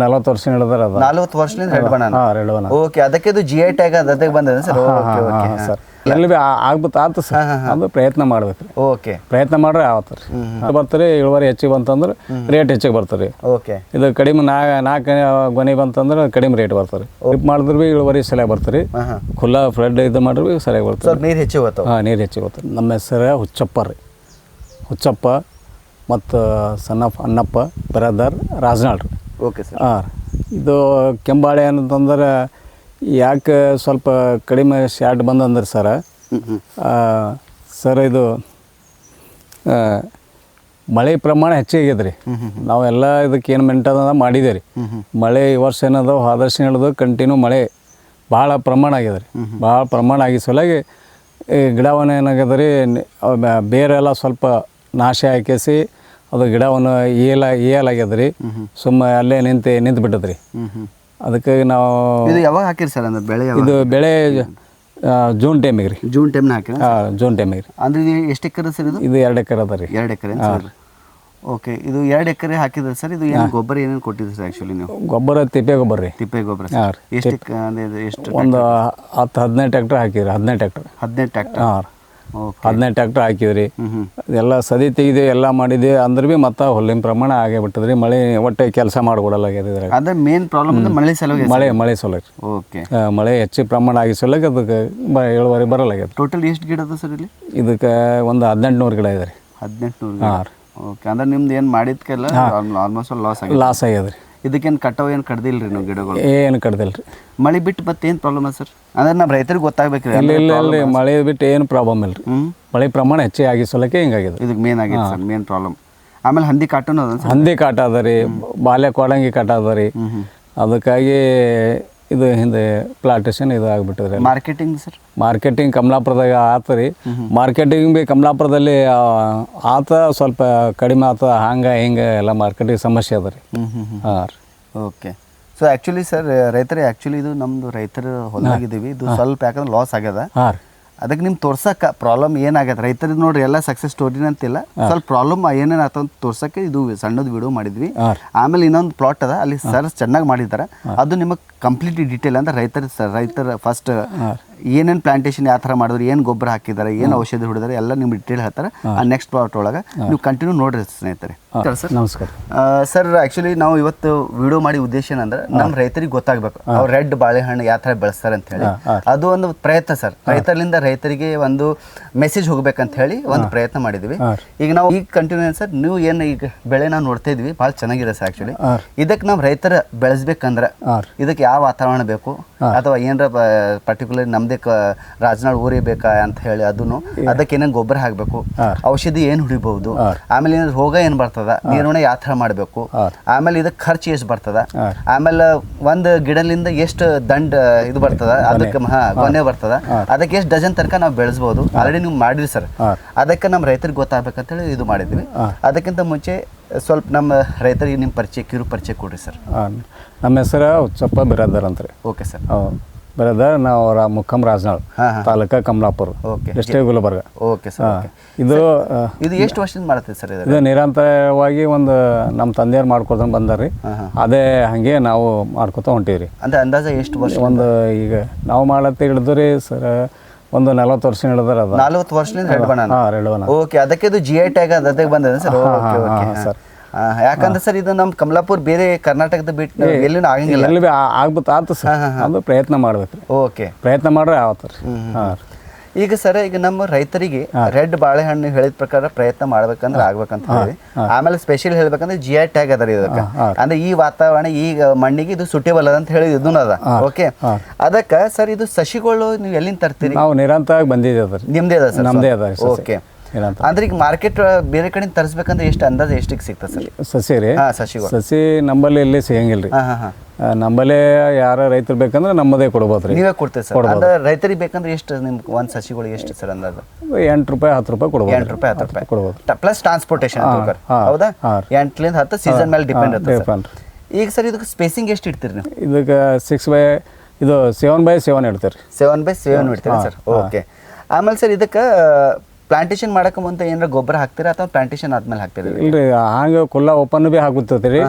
ನಲವತ್ತು ವರ್ಷ ಹೇಳಿದ್ರೆ ಅದ. ನಲ್ವತ್ತು ವರ್ಷದಿಂದ ರೆಡ್ ಬನಾನ? ಹಾಂ ರೆಡ್ ಬನಾನ. ಓಕೆ ಅದಕ್ಕೆ ಇದು ಜಿ ಐ ಟ್ಯಾಗ್ ಅದಕ್ಕೆ ಬಂದದ ಸರ್ ಓಕೆ ಓಕೆ. ಸರ್. ಎಲ್ಲಿ ಬಿ ಆಗ್ಬಿಟ್ಟು ಆತು ಸರ್. ಅದು ಪ್ರಯತ್ನ ಮಾಡ್ಬೇಕು ಓಕೆ. ಪ್ರಯತ್ನ ಮಾಡ್ರೆ ಆವತ್ತು ರೀ. ಬರ್ತಾರೆ ಇಳುವರಿ ಹೆಚ್ಚಿಗೆ ಬಂತಂದ್ರೆ ರೇಟ್ ಹೆಚ್ಚಿಗೆ ಬರ್ತಾರೆ. ಓಕೆ. ಇದು ಕಡಿಮೆ ನಾ ನಾಲ್ಕು ಗೊನೆ ಬಂತಂದ್ರೆ ಕಡಿಮೆ ರೇಟ್ ಬರ್ತಾರೆ. ಡ್ರಿಪ್ ಮಾಡಿದ್ರು ಭೀ ಇಳುವರಿ ಸರಿಯಾಗಿ ಬರ್ತಾರೆ. ಖುಲ್ಲಾ ಫ್ಲಡ್ ಇದು ಮಾಡಿದ್ರು ಭೀ ಸರಿಯಾಗಿ ಬರ್ತಾರೆ. ನೀರು ಹೆಚ್ಚಿಗೆ ಹೋಗ್ತಾವ. ಹಾಂ ನೀರು ಹೆಚ್ಚಿಗೆ ಬರ್ತಾರೆ ನಮ್ಮ ಹೆಸರು ಹುಚ್ಚಪ್ಪ ರೀ. ಹುಚ್ಚಪ್ಪ ಮತ್ತು ಸಣ್ಣಪ್ಪ ಅಣ್ಣಪ್ಪ ಬ್ರದರ್ ರಾಜನಾಳ್ ರೀ. ಓಕೆ ಸರ್ ಹಾಂ ಇದು ಕೆಂಬಾಳೆ ಅಂತಂದ್ರೆ ಯಾಕೆ ಸ್ವಲ್ಪ ಕಡಿಮೆ ಶಾರ್ಟ್ ಬಂದಂದ್ರೆ ಸರ ಸರ್ ಇದು ಮಳೆ ಪ್ರಮಾಣ ಹೆಚ್ಚಾಗಿದೆ ರೀ. ನಾವೆಲ್ಲ ಇದಕ್ಕೆ ಏನು ಮೆಂಟದ ಮಾಡಿದೆ ರೀ. ಮಳೆ ಈ ವರ್ಷ ಏನದ ಆದರ್ಶ ಹೇಳೋದು ಕಂಟಿನ್ಯೂ ಮಳೆ ಭಾಳ ಪ್ರಮಾಣ ಆಗಿದೆ ರೀ. ಭಾಳ ಪ್ರಮಾಣ ಆಗಿ ಸಲುವಾಗಿ ಈ ಗಿಡವನ್ನು ಏನಾಗಿದೆ ರೀ ಬೇರೆಲ್ಲ ಸ್ವಲ್ಪ ನಾಶ ಹಾಕಿಸಿ ಅದು ಗಿಡವನ್ನು ಏಲ ಏಲಾಗ್ಯದ ರೀ ಸುಮ್ಮ ಅಲ್ಲೇ ನಿಂತು ನಿಂತು ಬಿಟ್ಟದ ರೀ ಅದಕ್ಕೆ ನಾವು ಇದು ಯಾವಾಗ ಹಾಕಿರಿ ಸರ್ ಅಂದ್ರೆ ಬೆಳೆ ಇದು ಬೆಳೆ ಜೂನ್ ಟೈಮಿಗೆ ರೀ. ಜೂನ್ ಟೈಮ್ ಹಾಕಿ ಹಾಂ ಜೂನ್ ಟೈಮಿಗೆ ರೀ. ಅಂದ್ರೆ ಇದು ಎಷ್ಟು ಎಕರೆ ಸರ್ ಇದು? ಇದು ಎರಡು ಎಕರೆ ಅದ ರೀ. ಎರಡು ಎಕರೆ ಸರ್? ಓಕೆ ಇದು ಎರಡು ಎಕರೆ ಹಾಕಿದ್ರೆ ಸರ್ ಇದು ಏನು ಗೊಬ್ಬರ ಏನೇನು ಕೊಟ್ಟಿದ್ರಿ ಸರ್ ಆ್ಯಕ್ಚುಲಿ ನೀವು? ಗೊಬ್ಬರ ತಿಪ್ಪೆ ಗೊಬ್ಬರ ರೀ. ತಿಪ್ಪೆ ಗೊಬ್ಬರ ಎಷ್ಟು ಎಷ್ಟು ಒಂದು ಹತ್ತು ಹದಿನೈದು ಟ್ಯಾಕ್ಟರ್ ಹಾಕಿದ್ರಿ ಹದಿನೈದು ಟ್ಯಾಕ್ಟರ್ ಹದಿನೈದು ಟ್ಯಾಕ್ಟರ್ ಹಾಂ ಹದಿನೈದು ಟ್ಯಾಕ್ಟ್ರ್ ಹಾಕಿದ್ರಿ ರೀ ಹ್ಞೂ ಎಲ್ಲ ಸದಿ ತೆಗೆದು ಎಲ್ಲ ಮಾಡಿದೆ ಅಂದ್ರೆ ಭೀ ಮತ್ತೆ ಹೊಲಿನ ಪ್ರಮಾಣ ಆಗೇ ಬಿಟ್ಟದ್ರಿ. ಮಳೆ ಒಟ್ಟೆ ಕೆಲಸ ಮಾಡಿಕೊಡಲ್ಲ ಇದ್ರಾಗ. ಅದೇ ಮೇನ್ ಪ್ರಾಬ್ಲಮ್ ಅಂದ್ರೆ ಮಳೆ ಸಲುವಾಗಿ ಮಳೆ ಮಳೆ ಸೊಲಗ್ ಓಕೆ. ಮಳೆ ಹೆಚ್ಚು ಪ್ರಮಾಣ ಆಗಿ ಸೊಲಗ್ ಅದಕ್ಕೆ ಬ ಇಳುವರಿ ಬರಲಾಗ್ಯದ. ಟೋಟಲ್ ಎಷ್ಟು ಗಿಡ ಅದ ಸರ್ ಇಲ್ಲಿ? ಇದಕ್ಕೆ ಒಂದು ಹದಿನೆಂಟುನೂರು ಗಿಡ ಇದೆ ರೀ. ಹದಿನೆಂಟು ನೂರು ಹಾಂ ರೀ. ಓಕೆ ಅಂದ್ರೆ ನಿಮ್ದು ಏನು ಮಾಡಿದ್ಕೆಲ್ಲ ಆಲ್ಮೋಸ್ಟ್ ಲಾಸ್ ಆಗಿದೆ. ಲಾಸ್ ಆಗ್ಯದ ರೀ. ಇದಕ್ಕೇನು ಕಟ್ಟವು ಏನು ಕಡ್ದಿಲ್ಲ ರೀ ನೀವು ಗಿಡಗಳು? ಏನು ಕಡ್ದಿಲ್ಲ ರೀ ಮಳೆ ಬಿಟ್ಟು ಮತ್ತೆ ಏನು ಪ್ರಾಬ್ಲಮ್ ಸರ್ ಅಂದ್ರೆ ನಮ್ಮ ರೈತರಿಗೆ ಗೊತ್ತಾಗಬೇಕು ಇಲ್ಲ ಇಲ್ಲ ಇಲ್ಲ ಮಳೆ ಬಿಟ್ಟು ಏನು ಪ್ರಾಬ್ಲಮ್ ಇಲ್ಲ ರೀ ಮಳೆ ಪ್ರಮಾಣ ಹೆಚ್ಚಿಗೆ ಆಗಿ ಸೊಲಕ್ಕೆ ಹಿಂಗಾಗಿದೆ ಇದಕ್ಕೆ ಮೇನ್ ಆಗಿದೆ ಸರ್ ಮೇನ್ ಪ್ರಾಬ್ಲಮ್ ಆಮೇಲೆ ಹಂದಿ ಕಾಟನು ಅದ ಹಂದಿ ಕಾಟ ಅದ ರೀ ಬಾಲ್ಯ ಕೊಡಂಗಿ ಕಾಟ ಅದ ರೀ. ಅದಕ್ಕಾಗಿ ಇದು ಹಿಂದೆ ಪ್ಲಾಂಟೇಶನ್ ಇದು ಆಗ್ಬಿಟ್ಟಿದ್ರೆ. ಮಾರ್ಕೆಟಿಂಗ್ ಸರ್ ಮಾರ್ಕೆಟಿಂಗ್ ಕಮಲಾಪುರದಾಗ ಆತ ರೀ. ಮಾರ್ಕೆಟಿಂಗ್ ಭೀ ಕಮಲಾಪುರದಲ್ಲಿ ಆತ ಸ್ವಲ್ಪ ಕಡಿಮೆ ಆತ ಹಂಗೆ ಹಿಂಗೆ ಎಲ್ಲ ಮಾರ್ಕೆಟಿಂಗ್ ಸಮಸ್ಯೆ ಅದ ರೀ. ಹಾಂ ರೀ. ಓಕೆ. ಸೊ ಆ್ಯಕ್ಚುಲಿ ಸರ್ ರೈತರೇ ಆ್ಯಕ್ಚುಲಿ ಇದು ನಮ್ಮದು ರೈತರ ಹೊಲದಾಗಿದ್ದೀವಿ. ಇದು ಸ್ವಲ್ಪ ಯಾಕಂದ್ರೆ ಲಾಸ್ ಆಗ್ಯದ. ಹಾಂ ಅದಕ್ಕೆ ನಿಮ್ಗೆ ತೋರ್ಸಕ್ಕೆ ಪ್ರಾಬ್ಲಮ್ ಏನಾಗತ್ತೆ ರೈತರಿಗೆ ನೋಡ್ರಿ ಎಲ್ಲ ಸಕ್ಸಸ್ ಸ್ಟೋರಿನ ಅಂತಿಲ್ಲ. ಸ್ವಲ್ಪ ಪ್ರಾಬ್ಲಮ್ ಏನೇನು ಆತ ಅಂತ ತೋರ್ಸಕ್ಕೆ ಇದು ಸಣ್ಣದು ವಿಡಿಯೋ ಮಾಡಿದ್ವಿ. ಆಮೇಲೆ ಇನ್ನೊಂದು ಪ್ಲಾಟ್ ಅದ. ಅಲ್ಲಿ ಸರ್ ಚೆನ್ನಾಗಿ ಮಾಡಿದ್ದಾರೆ ಅದು ನಿಮಗೆ ಕಂಪ್ಲೀಟ್ ಡೀಟೇಲ್ ಅಂದ್ರೆ ರೈತರ ರೈತರ ಫಸ್ಟ್ ಏನೇನು ಪ್ಲಾಂಟೇಶನ್ ಯಾವ ಥರ ಮಾಡಿದ್ರು ಏನು ಗೊಬ್ಬರ ಹಾಕಿದ್ದಾರೆ ಏನು ಔಷಧಿ ಹೊಡೆದಾರೆ ಎಲ್ಲ ನಿಮ್ಗೆ ಡೀಟೇಲ್ ಹೇಳ್ತಾರೆ. ಆ ನೆಕ್ಸ್ಟ್ ಪಾರ್ಟ್ ಒಳಗೆ ನೀವು ಕಂಟಿನ್ಯೂ ನೋಡ್ರಿ ಸ್ನೇಹಿತರೆ. ಸರ್? ನಮಸ್ಕಾರ. ಸರ್ ಆ್ಯಕ್ಚುಲಿ ನಾವು ಇವತ್ತು ವಿಡಿಯೋ ಮಾಡಿ ಉದ್ದೇಶ ಏನಂದ್ರೆ ನಮ್ಮ ರೈತರಿಗೆ ಗೊತ್ತಾಗಬೇಕು. ಅವ್ರು ರೆಡ್ ಬಾಳೆಹಣ್ಣು ಯಾವ ಥರ ಬೆಳೆಸ್ತಾರೆ ಅಂತ ಹೇಳಿ. ಅದು ಒಂದು ಪ್ರಯತ್ನ ಸರ್. ರೈತರಿಂದ ರೈತರಿಗೆ ಒಂದು ಮೆಸೇಜ್ ಹೋಗ್ಬೇಕಂತ ಹೇಳಿ ಒಂದು ಪ್ರಯತ್ನ ಮಾಡಿದ್ವಿ. ಈಗ ನಾವು ಈಗ ಕಂಟಿನ್ಯೂ ಸರ್ ನೀವು ಏನು ಈಗ ಬೆಳೆ ನಾವು ನೋಡ್ತಾ ಇದ್ವಿ ಭಾಳ ಚೆನ್ನಾಗಿದೆ ಸರ್ ಆ್ಯಕ್ಚುಲಿ ಇದಕ್ಕೆ ನಾವು ರೈತರ ಬೆಳೆಸ್ಬೇಕಂದ್ರೆ ಇದಕ್ಕೆ ಯಾವ ವಾತಾವರಣ ಬೇಕು ಅಥವಾ ಏನರ ಪರ್ಟಿಕ್ಯುಲರ್ ನಮ್ದೇ ಕ ರಾಜನಾಳ್ ಊರಿ ಬೇಕಾ ಅಂತ ಹೇಳಿ ಅದನ್ನು ಅದಕ್ಕೆ ಏನೇನು ಗೊಬ್ಬರ ಹಾಕಬೇಕು? ಔಷಧಿ ಏನು ಹುಡಿಬಹುದು? ಆಮೇಲೆ ಏನಾದ್ರು ರೋಗ ಏನು ಬರ್ತದ? ನಿರ್ವಹಣೆ ಯಾವ ಥರ ಮಾಡಬೇಕು? ಆಮೇಲೆ ಇದಕ್ಕೆ ಖರ್ಚು ಎಷ್ಟು ಬರ್ತದ? ಆಮೇಲೆ ಒಂದು ಗಿಡಲಿಂದ ಎಷ್ಟು ದಂಡ ಇದು ಬರ್ತದ? ಅದಕ್ಕೆ ಹಾ ಕೊನೆ ಬರ್ತದ? ಅದಕ್ಕೆ ಎಷ್ಟು ಡಜನ್ ತನಕ ನಾವು ಬೆಳೆಸ್ಬೋದು? ಆಲ್ರೆಡಿ ನೀವು ಮಾಡಿರಿ ಸರ್. ಅದಕ್ಕೆ ನಮ್ಮ ರೈತರಿಗೆ ಗೊತ್ತಾಗಬೇಕಂತೇಳಿ ಇದು ಮಾಡಿದ್ವಿ. ಅದಕ್ಕಿಂತ ಮುಂಚೆ ಸ್ವಲ್ಪ ನಮ್ಮ ರೈತರಿಗೆ ನಿಮ್ಮ ಪರಿಚಯ ಕಿರು ಪರಿಚಯ ಕೊಡ್ರಿ ಸರ್. ನಮ್ಮ ಹೆಸರು ಹುಚ್ಚಪ್ಪ ಬಿರಾದರ್ ಅಂತ ರೀ ಓಕೆ ಸರ್. ಬಿರಾದರ್ ನಾವು ರಾ ಮುಖಮ್ Rajanal taluka Kamalapur okay. District Gulbarga. Okay sir ಇದು ಇದು ಎಷ್ಟು ವರ್ಷದಿಂದ ಮಾಡುತ್ತೆ ಸರ್ ಇದು ನಿರಂತರವಾಗಿ ಒಂದು ನಮ್ಮ ತಂದೆಯವ್ರು ಮಾಡ್ಕೊತ ಬಂದಾರ್ರಿ. ಅದೇ ಹಾಗೆ ನಾವು ಮಾಡ್ಕೊತ ಹೊಂಟೀವಿ ರೀ ಅಂದ್ರೆ ಅಂದಾಜ ಎಷ್ಟು ವರ್ಷ ಒಂದು ಈಗ ನಾವು ಮಾಡತ್ತೆ ಹಿಡಿದು ರೀ ಸರ್ ಒಂದು ನಲವತ್ತು ವರ್ಷ ಹಿಡಿದ್ರೆ ಅದ. ನಲ್ವತ್ತು ವರ್ಷದಿಂದ ರೆಡ್ ಬನ ಓಕೆ ಅದಕ್ಕೆ ಇದು ಜಿ ಐ ಟ್ಯಾಗ್ ಅದಕ್ಕೆ ಬಂದದ ಸರ್? ಸರ್. ಯಾಕಂದ್ರೆ ಸರ್ ಇದು ನಮ್ಮ ಕಮಲಾಪುರ್ ಬೇರೆ ಕರ್ನಾಟಕದ ಬಿಟ್ಟು ಎಲ್ಲಿನೂ ಆಗಂಗಿಲ್ಲ. ಎಲ್ಲಿ ಬಿ ಆ- ಆಗ್ಬಿಟ್ಟು ಆತು ಸರ್. ಅದು ಪ್ರಯತ್ನ ಮಾಡ್ಬೇಕು. ಓಕೆ. ಪ್ರಯತ್ನ ಮಾಡ್ರೆ ಆವತ್ತು ಹಾಂ ಈಗ ಸರ್ ಈಗ ನಮ್ಮ ರೈತರಿಗೆ ರೆಡ್ ಬಾಳೆಹಣ್ಣು ಹೇಳಿದ ಪ್ರಕಾರ ಪ್ರಯತ್ನ ಮಾಡ್ಬೇಕಂದ್ರೆ ಆಗ್ಬೇಕಂತ ಹೇಳಿ. ಆಮೇಲೆ ಸ್ಪೆಷಲ್ ಹೇಳ್ಬೇಕಂದ್ರೆ ಜಿ ಐ ಟ್ಯಾಗ್ ಅದ ರೀ ಇದಕ್ಕೆ. ಅಂದ್ರೆ ಈ ವಾತಾವರಣ ಈಗ ಮಣ್ಣಿಗೆ ಇದು ಸುಟೇಬಲ್ ಅದ ಅಂತ ಹೇಳಿ ಇದನ್ನ ಅದ. ಓಕೆ. ಅದಕ್ಕೆ ಸರ್ ಇದು ಸಸಿಗಳು ನೀವು ಎಲ್ಲಿಂದ ತರ್ತೀರಿ? ನಾವು ನಿರಂತರವಾಗಿ ರೀ. ನಿಮ್ದೇ ಅದ ಸರ್ ನಮ್ದೇ ಅದ ಓಕೆ. ಅಂದ್ರೆ ಈಗ ಮಾರ್ಕೆಟ್ ಬೇರೆ ಕಡೆ ತರಿಸ್ಬೇಕಂದ್ರೆ ಎಷ್ಟು ಅಂದಾಜು ಎಷ್ಟಿಗೆ ಸಿಗ್ತದೆ ಸರ್? ಸಸಿ ರೀ ಸಸಿ ಸಸಿಗಳು ಸಸಿ ನಂಬಲ್ಲಿ ಎಲ್ಲಿ ಸಿಗಂಗಿಲ್ಲ ರೀ ಹಾಂ ಹಾಂ. ಹಾ ನಂಬಲ್ಲೇ ಯಾರ ರೈತರು ಬೇಕಂದ್ರೆ ನಮ್ಮದೇ ಕೊಡ್ಬೋದು ರೀ. ನೀವೇ ಕೊಡ್ತೀರಿ ಸರ್. ಅಂದ್ರೆ ರೈತರಿಗೆ ಬೇಕಂದ್ರೆ ಎಷ್ಟು ನಿಮ್ಗೆ ಒಂದು ಸಸಿಗಳು ಎಷ್ಟು ಸರ್ ಅಂದಾಜು? ಎಂಟು ರೂಪಾಯಿ ಹತ್ತು ರೂಪಾಯಿ ಕೊಡ್ಬೋದು. ಎಂಟು ರೂಪಾಯಿ ಹತ್ತು ರೂಪಾಯಿ. ಕೊಡ್ಬೋದು. ಪ್ಲಸ್ ಟ್ರಾನ್ಸ್ಪೋರ್ಟೇಷನ್ ಹಾ, ಹೌದಾ? ಹಾ. ಎಂಟ್ಲಿಂದ ಹತ್ತು ಸೀಸನ್ ಮೇಲೆ ಡಿಪೆಂಡ್ ಇರುತ್ತೆ ಡಿಪೆಂಡ್ ಈಗ ಸರ್ ಇದಕ್ಕೆ ಸ್ಪೇಸಿಂಗ್ ಎಷ್ಟು ಇಡ್ತೀರಿ ನೀವು? ಇದಕ್ಕೆ ಸಿಕ್ಸ್ ಬೈ ಇದು ಸೆವೆನ್ ಬೈ ಸೆವೆನ್ ಇಡ್ತೀರಿ. ಸೆವೆನ್ ಬೈ ಸೆವೆನ್ ಇಡ್ತೀರಿ ಸರ್? ಓಕೆ ಆಮೇಲೆ ಸರ್ ಇದಕ್ಕೆ ಪ್ಲಾಂಟೇಶನ್ ಮಾಡಕ್ಕೆ ಮುಂದೆ ಏನಾರ ಗೊಬ್ಬರ ಹಾಕ್ತೀರಾ ಅಥವಾ ಪ್ಲಾಂಟೇಶನ್ ಆದ್ಮೇಲೆ ಹಾಕ್ತೀರಾ ಇಲ್ರಿ ಹಂಗೆ ಕುಲ್ಲ ಓಪನ್ ಭೀ ಹಾಕುತ್ತೈತಿ ರೀ.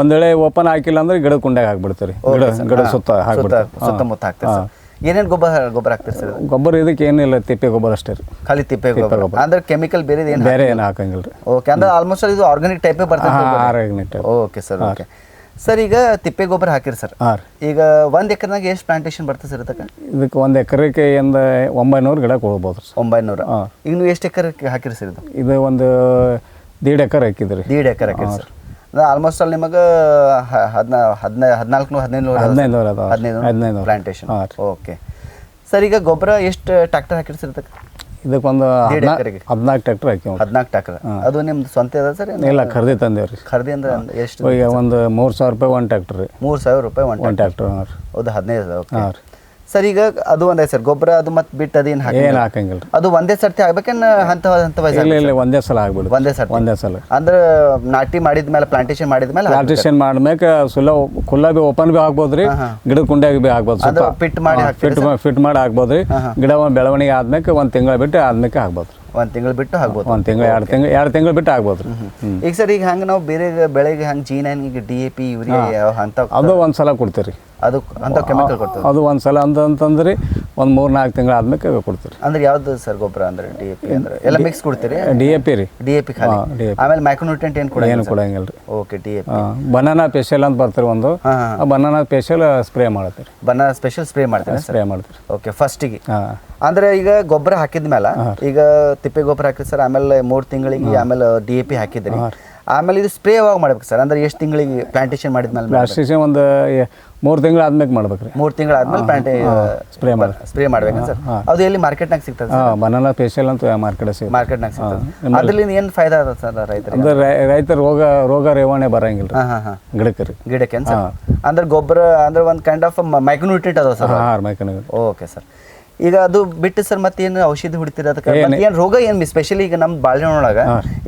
ಒಂದ್ ವೇಳೆ ಓಪನ್ ಹಾಕಿಲ್ಲ ಅಂದ್ರೆ ಗಿಡ ಕುಂಡ್ಯಾಗ ಹಾಕ್ಬಿಡ್ತೀರಿ ಗಿಡ ಗಿಡ ಸುತ್ತ ಹಾಕ್ಬಿಡ್ತಾರೆ ಸುತ್ತಮುತ್ತ ಹಾಕ್ತೀರಿ ಸರ್? ಏನೇನು ಗೊಬ್ಬರ ಗೊಬ್ಬರ ಹಾಕ್ತೀರಿ ಸರ್ ಗೊಬ್ಬರ ಇದಕ್ಕೆ ಏನಿಲ್ಲ ತಿಪ್ಪೆ ಗೊಬ್ಬರ ಅಷ್ಟೇ ರೀ. ಖಾಲಿ ತಿಪ್ಪೆ ಗೊಬ್ಬರ. ಅಂದ್ರೆ ಕೆಮಿಕಲ್ ಬೇರೆ ಏನು ಬೇರೆ ಏನು ಹಾಕಂಗಿಲ್ಲ ರೀ. ಓಕೆ ಅಂದ್ರೆ ಆಲ್ಮೋಸ್ಟ್ ಇದು ಆರ್ಗಾನಿಕ್ ಟೈಪೇ ಬರ್ತದೆ ಓಕೆ ಸರ್ ಓಕೆ ಸರ್ ಈಗ ತಿಪ್ಪೆ ಗೊಬ್ಬರ ಹಾಕಿರಿ ಸರ್. ಹಾಂ ರೀ. ಈಗ ಒಂದು ಎಕರೆನಾಗ ಎಷ್ಟು ಪ್ಲಾಂಟೇಶನ್ ಬರ್ತದೆ ಸರ್ ಅದಕ್ಕೆ ಇದಕ್ಕೆ ಒಂದು ಎಕರೆಗೆ ಒಂದು ಒಂಬೈನೂರು ಗಿಡ ಕೊಡ್ಬೋದು ಸರ್. ಒಂಬೈನೂರ. ಹಾ. ಈಗ ನೀವು ಎಷ್ಟು ಎಕರೆ ಹಾಕಿರಿ ಸರ್ ಇದು? ಇದು ಒಂದು ದೀಡ್ ಎಕರೆ ಹಾಕಿದ್ರಿ. ದೀಡ್ ಎಕರೆ ಹಾಕಿರಿ ಸರ್. ಆಲ್ಮೋಸ್ಟ್ ಅಲ್ಲಿ ನಿಮಗೆ ಹದಿನಾ ಹದಿನೈ ಹದಿನಾಲ್ಕು ಹದಿನೈದು ಹದಿನೈದು ನೂರು ಅದಾವ. ಹದಿನೈದು ಹದಿನೈದು ನೂರು. ಪ್ಲಾಂಟೇಶನ್ ಹಾಂ ರೀ. ಓಕೆ ಸರ್ ಈಗ ಗೊಬ್ಬರ ಎಷ್ಟು ಟ್ಯಾಕ್ಟರ್ ಹಾಕಿರಿ ಸರ್ ಇದಕ್ಕೆ? ಇದಕ್ಕೊಂದು ಒಂದು ಹದಿನಾಲ್ಕು ಟ್ರ್ಯಾಕ್ಟರ್ ಹಾಕಿ ಹದಿನಾಲ್ಕು ಟ್ರಾಕ್ಟರ್ ಅದು ನಿಮ್ದು ಸ್ವಂತ ಅದ ಸರ್ ಇಲ್ಲ ಖರೀದಿ ತಂದೇವ್ರಿ ಖರೀದಿ ಅಂದ್ರೆ ಎಷ್ಟು? ಈಗ ಒಂದು ಮೂರು ಸಾವಿರ ರೂಪಾಯಿ ಒಂದು ಟ್ರ್ಯಾಕ್ಟರ್ ಮೂರು ಸಾವಿರ ರೂಪಾಯಿ ಒಂದು ಟ್ರ್ಯಾಕ್ಟರ್ ಹೌದು ಹದಿನೈದು ಹಾಂ ರೀ. ಸರ್ ಈಗ ಅದು ಒಂದೇ ಸರ್ ಗೊಬ್ಬರ ಅದು ಮತ್ತೆ ಬಿಟ್ಟು ಅದೇನು ಹಾಕಿ ಏನು ಹಾಕಂಗಿಲ್ಲ. ಅದು ಒಂದೇ ಸರ್ತಿ ಆಗ್ಬೇಕೇನು ಹಂತ ಹಂತ ಇಲ್ಲ ಇಲ್ಲ ಒಂದೇ ಸಲ ಆಗ್ಬಿಡು ಒಂದೇ ಸರ್ತಿ? ಒಂದೇ ಸಲ. ಅಂದ್ರೆ ನಾಟಿ ಮಾಡಿದ್ಮೇಲೆ ಪ್ಲಾಂಟೇಶನ್ ಮಾಡಿದ ಮೇಲೆ ಪ್ಲಾಂಟೇಶನ್ ಮಾಡ್ಮೇಕ ಸುಲ ಕುಲ್ಲ ಬಿ ಓಪನ್ ಬಿ ಹಾಕ್ಬೋದ್ರಿ ಗಿಡ ಗಿಡದ ಕುಂಡ್ಯಾಗ ಬಿ ಆಗ್ಬೋದು ಅದು ಸ್ವಲ್ಪ ಫಿಟ್ ಮಾಡಿ ಹಾಕ್ತೀರಿ ಫಿಟ್ ಫಿಟ್ ಮಾಡಿ ಹಾಕ್ಬೋದ್ರಿ ಗಿಡ ಒಂದು ಬೆಳವಣಿಗೆ ಆದ್ಮೇಲೆ ಒಂದು ತಿಂಗಳ ಬಿಟ್ಟು ಆದ್ಮೇಲೆ ಆಗ್ಬೋದು ಒಂದು ತಿಂಗಳು ಬಿಟ್ಟು ಹಾಕ್ಬೋದು. ಒಂದು ತಿಂಗಳು ಎರಡು ತಿಂಗಳು ಎರಡು ತಿಂಗಳು ಬಿಟ್ಟು ಆಗ್ಬೋದು ರೀ. ಈಗ ಸರ್ ಈಗ ಹಂಗೆ ನಾವು ಬೇರೆ ಬೆಳೆಗೆ ಹಂಗೆ ಜೀನ್ ಡಿ ಎ ಪಿ ಯೂರಿಯಾ ಅದು ಒಂದು ಸಲ ಕೊಡ್ತೀವಿ ರೀ ಅದು ಅಂತ ಕೆಮಿಕಲ್ ಕೊಡ್ತೀವಿ ಅದು ಒಂದು ಸಲ ಅಂತಂದ್ರೆ ಒಂದು ಮೂರು ನಾಲ್ಕು ತಿಂಗಳು ಆದ್ಮೇಲೆ ಕೊಡ್ತೀರಿ. ಅಂದ್ರೆ ಯಾವ್ದು ಸರ್ ಗೊಬ್ಬರ ಅಂದ್ರೆ ಡಿ ಎ ಪಿ ಅಂದ್ರೆ? ಎಲ್ಲ ಮಿಕ್ಸ್ ಕೊಡ್ತೀರಿ? ಡಿ ಎ ಪಿ ರೀ. ಡಿ ಎ ಪಿ ಖಾಲಿ? ಆಮೇಲೆ ಮೈಕ್ರೋನ್ಯೂಟ್ರೆಂಟ್ ಏನು ಕೊಡ ಏನು ಕೊಡಂಗಿಲ್ಲ ರೀ. Okay D A P banana special ಅಂತ ಬರ್ತಾರೆ ಒಂದು. ಆ ಬನಾನಾ ಸ್ಪೆಷಲ್ ಸ್ಪ್ರೇ ಮಾಡ್ತೀರಿ. ಬನಾನಾ ಸ್ಪೆಷಲ್ ಸ್ಪ್ರೇ ಮಾಡ್ತೀರಿ ಸ್ಪ್ರೇ ಮಾಡ್ತೀರಿ. ಓಕೆ ಫಸ್ಟಿಗೆ ಅಂದ್ರೆ ಈಗ ಗೊಬ್ಬರ ಹಾಕಿದ್ಮೇಲೆ ಈಗ ತಿಪ್ಪೆ ಗೊಬ್ಬರ ಹಾಕಿದ್ರಿ ಸರ್ ಆಮೇಲೆ ಮೂರು ತಿಂಗಳಿಗೆ ಆಮೇಲೆ ಡಿ ಎ ಪಿ ಹಾಕಿದ್ರಿ. ಆಮೇಲೆ ಇದು ಸ್ಪ್ರೇ ಯಾವಾಗ ಮಾಡ್ಬೇಕು ಸರ್? ಅಂದ್ರೆ ಎಷ್ಟು ತಿಂಗಳಿಗೆ ಪ್ಲಾಂಟೇಶನ್ ಮಾಡಿದ್ಮೇಲೆ ಪ್ಲಾಸ್ಟಿಕ್ ಒಂದು ಮೂರು ತಿಂಗಳು ಆದ್ಮೇಲೆ ಮಾಡ್ಬೇಕು ರೀ ಮೂರು ತಿಂಗಳಾದ್ಮೇಲೆ ಪ್ಲಾಂಟೇ ಸ್ಪ್ರೇ ಮಾಡಿ ಸ್ಪ್ರೇ ಮಾಡ್ಬೇಕು. ಸರ್? ಅದು ಎಲ್ಲಿ ಮಾರ್ಕೆಟ್ನಾಗ ಸಿಗ್ತದೆ ಹಾಂ ಬನಾನಾ ಫೇಶಿಯಲ್ ಅಂತ ಮಾರ್ಕೆಟ್ ಸಿಗುತ್ತೆ. ಮಾರ್ಕೆಟ್ನಾಗ ಸಿಗ್ತದೆ. ಅದ್ರಲ್ಲಿ ಏನು ಫಾಯ್ದಾ ಅದ ಸರ್ ರೈತರಿಗೆ? ಅಂದ್ರೆ ರೈತರ ರೋಗ ರೋಗ ರೇವಣೆ ಬರಂಗಿಲ್ಲ ಗಿಡಕ್ಕೆ ರೀ. ಗಿಡಕ್ಕೆ ಅಂದ್ರೆ ಗೊಬ್ಬರ ಅಂದ್ರೆ ಒಂದು ಕೈಂಡ್ ಆಫ್ ಮೈಕ್ರೋನ್ಯೂಟ್ರಿಟ್ ಅದ ಸರ್ ಹಾಂ ಮೈಕ್ರೋನ್ಯೂಟ್ರಿಟ್ ಓಕೆ ಸರ್. ಈಗ ಅದು ಬಿಟ್ಟು ಸರ್ ಮತ್ತೆ ಏನು ಔಷಧಿ ಹೊಡಿತೀರ ಅದಕ್ಕೆ? ಏನು ರೋಗ ಏನು ಸ್ಪೆಷಲಿ ಈಗ ನಮ್ಮ ಬಾಳೆಹಣ್ಣೊಳಗ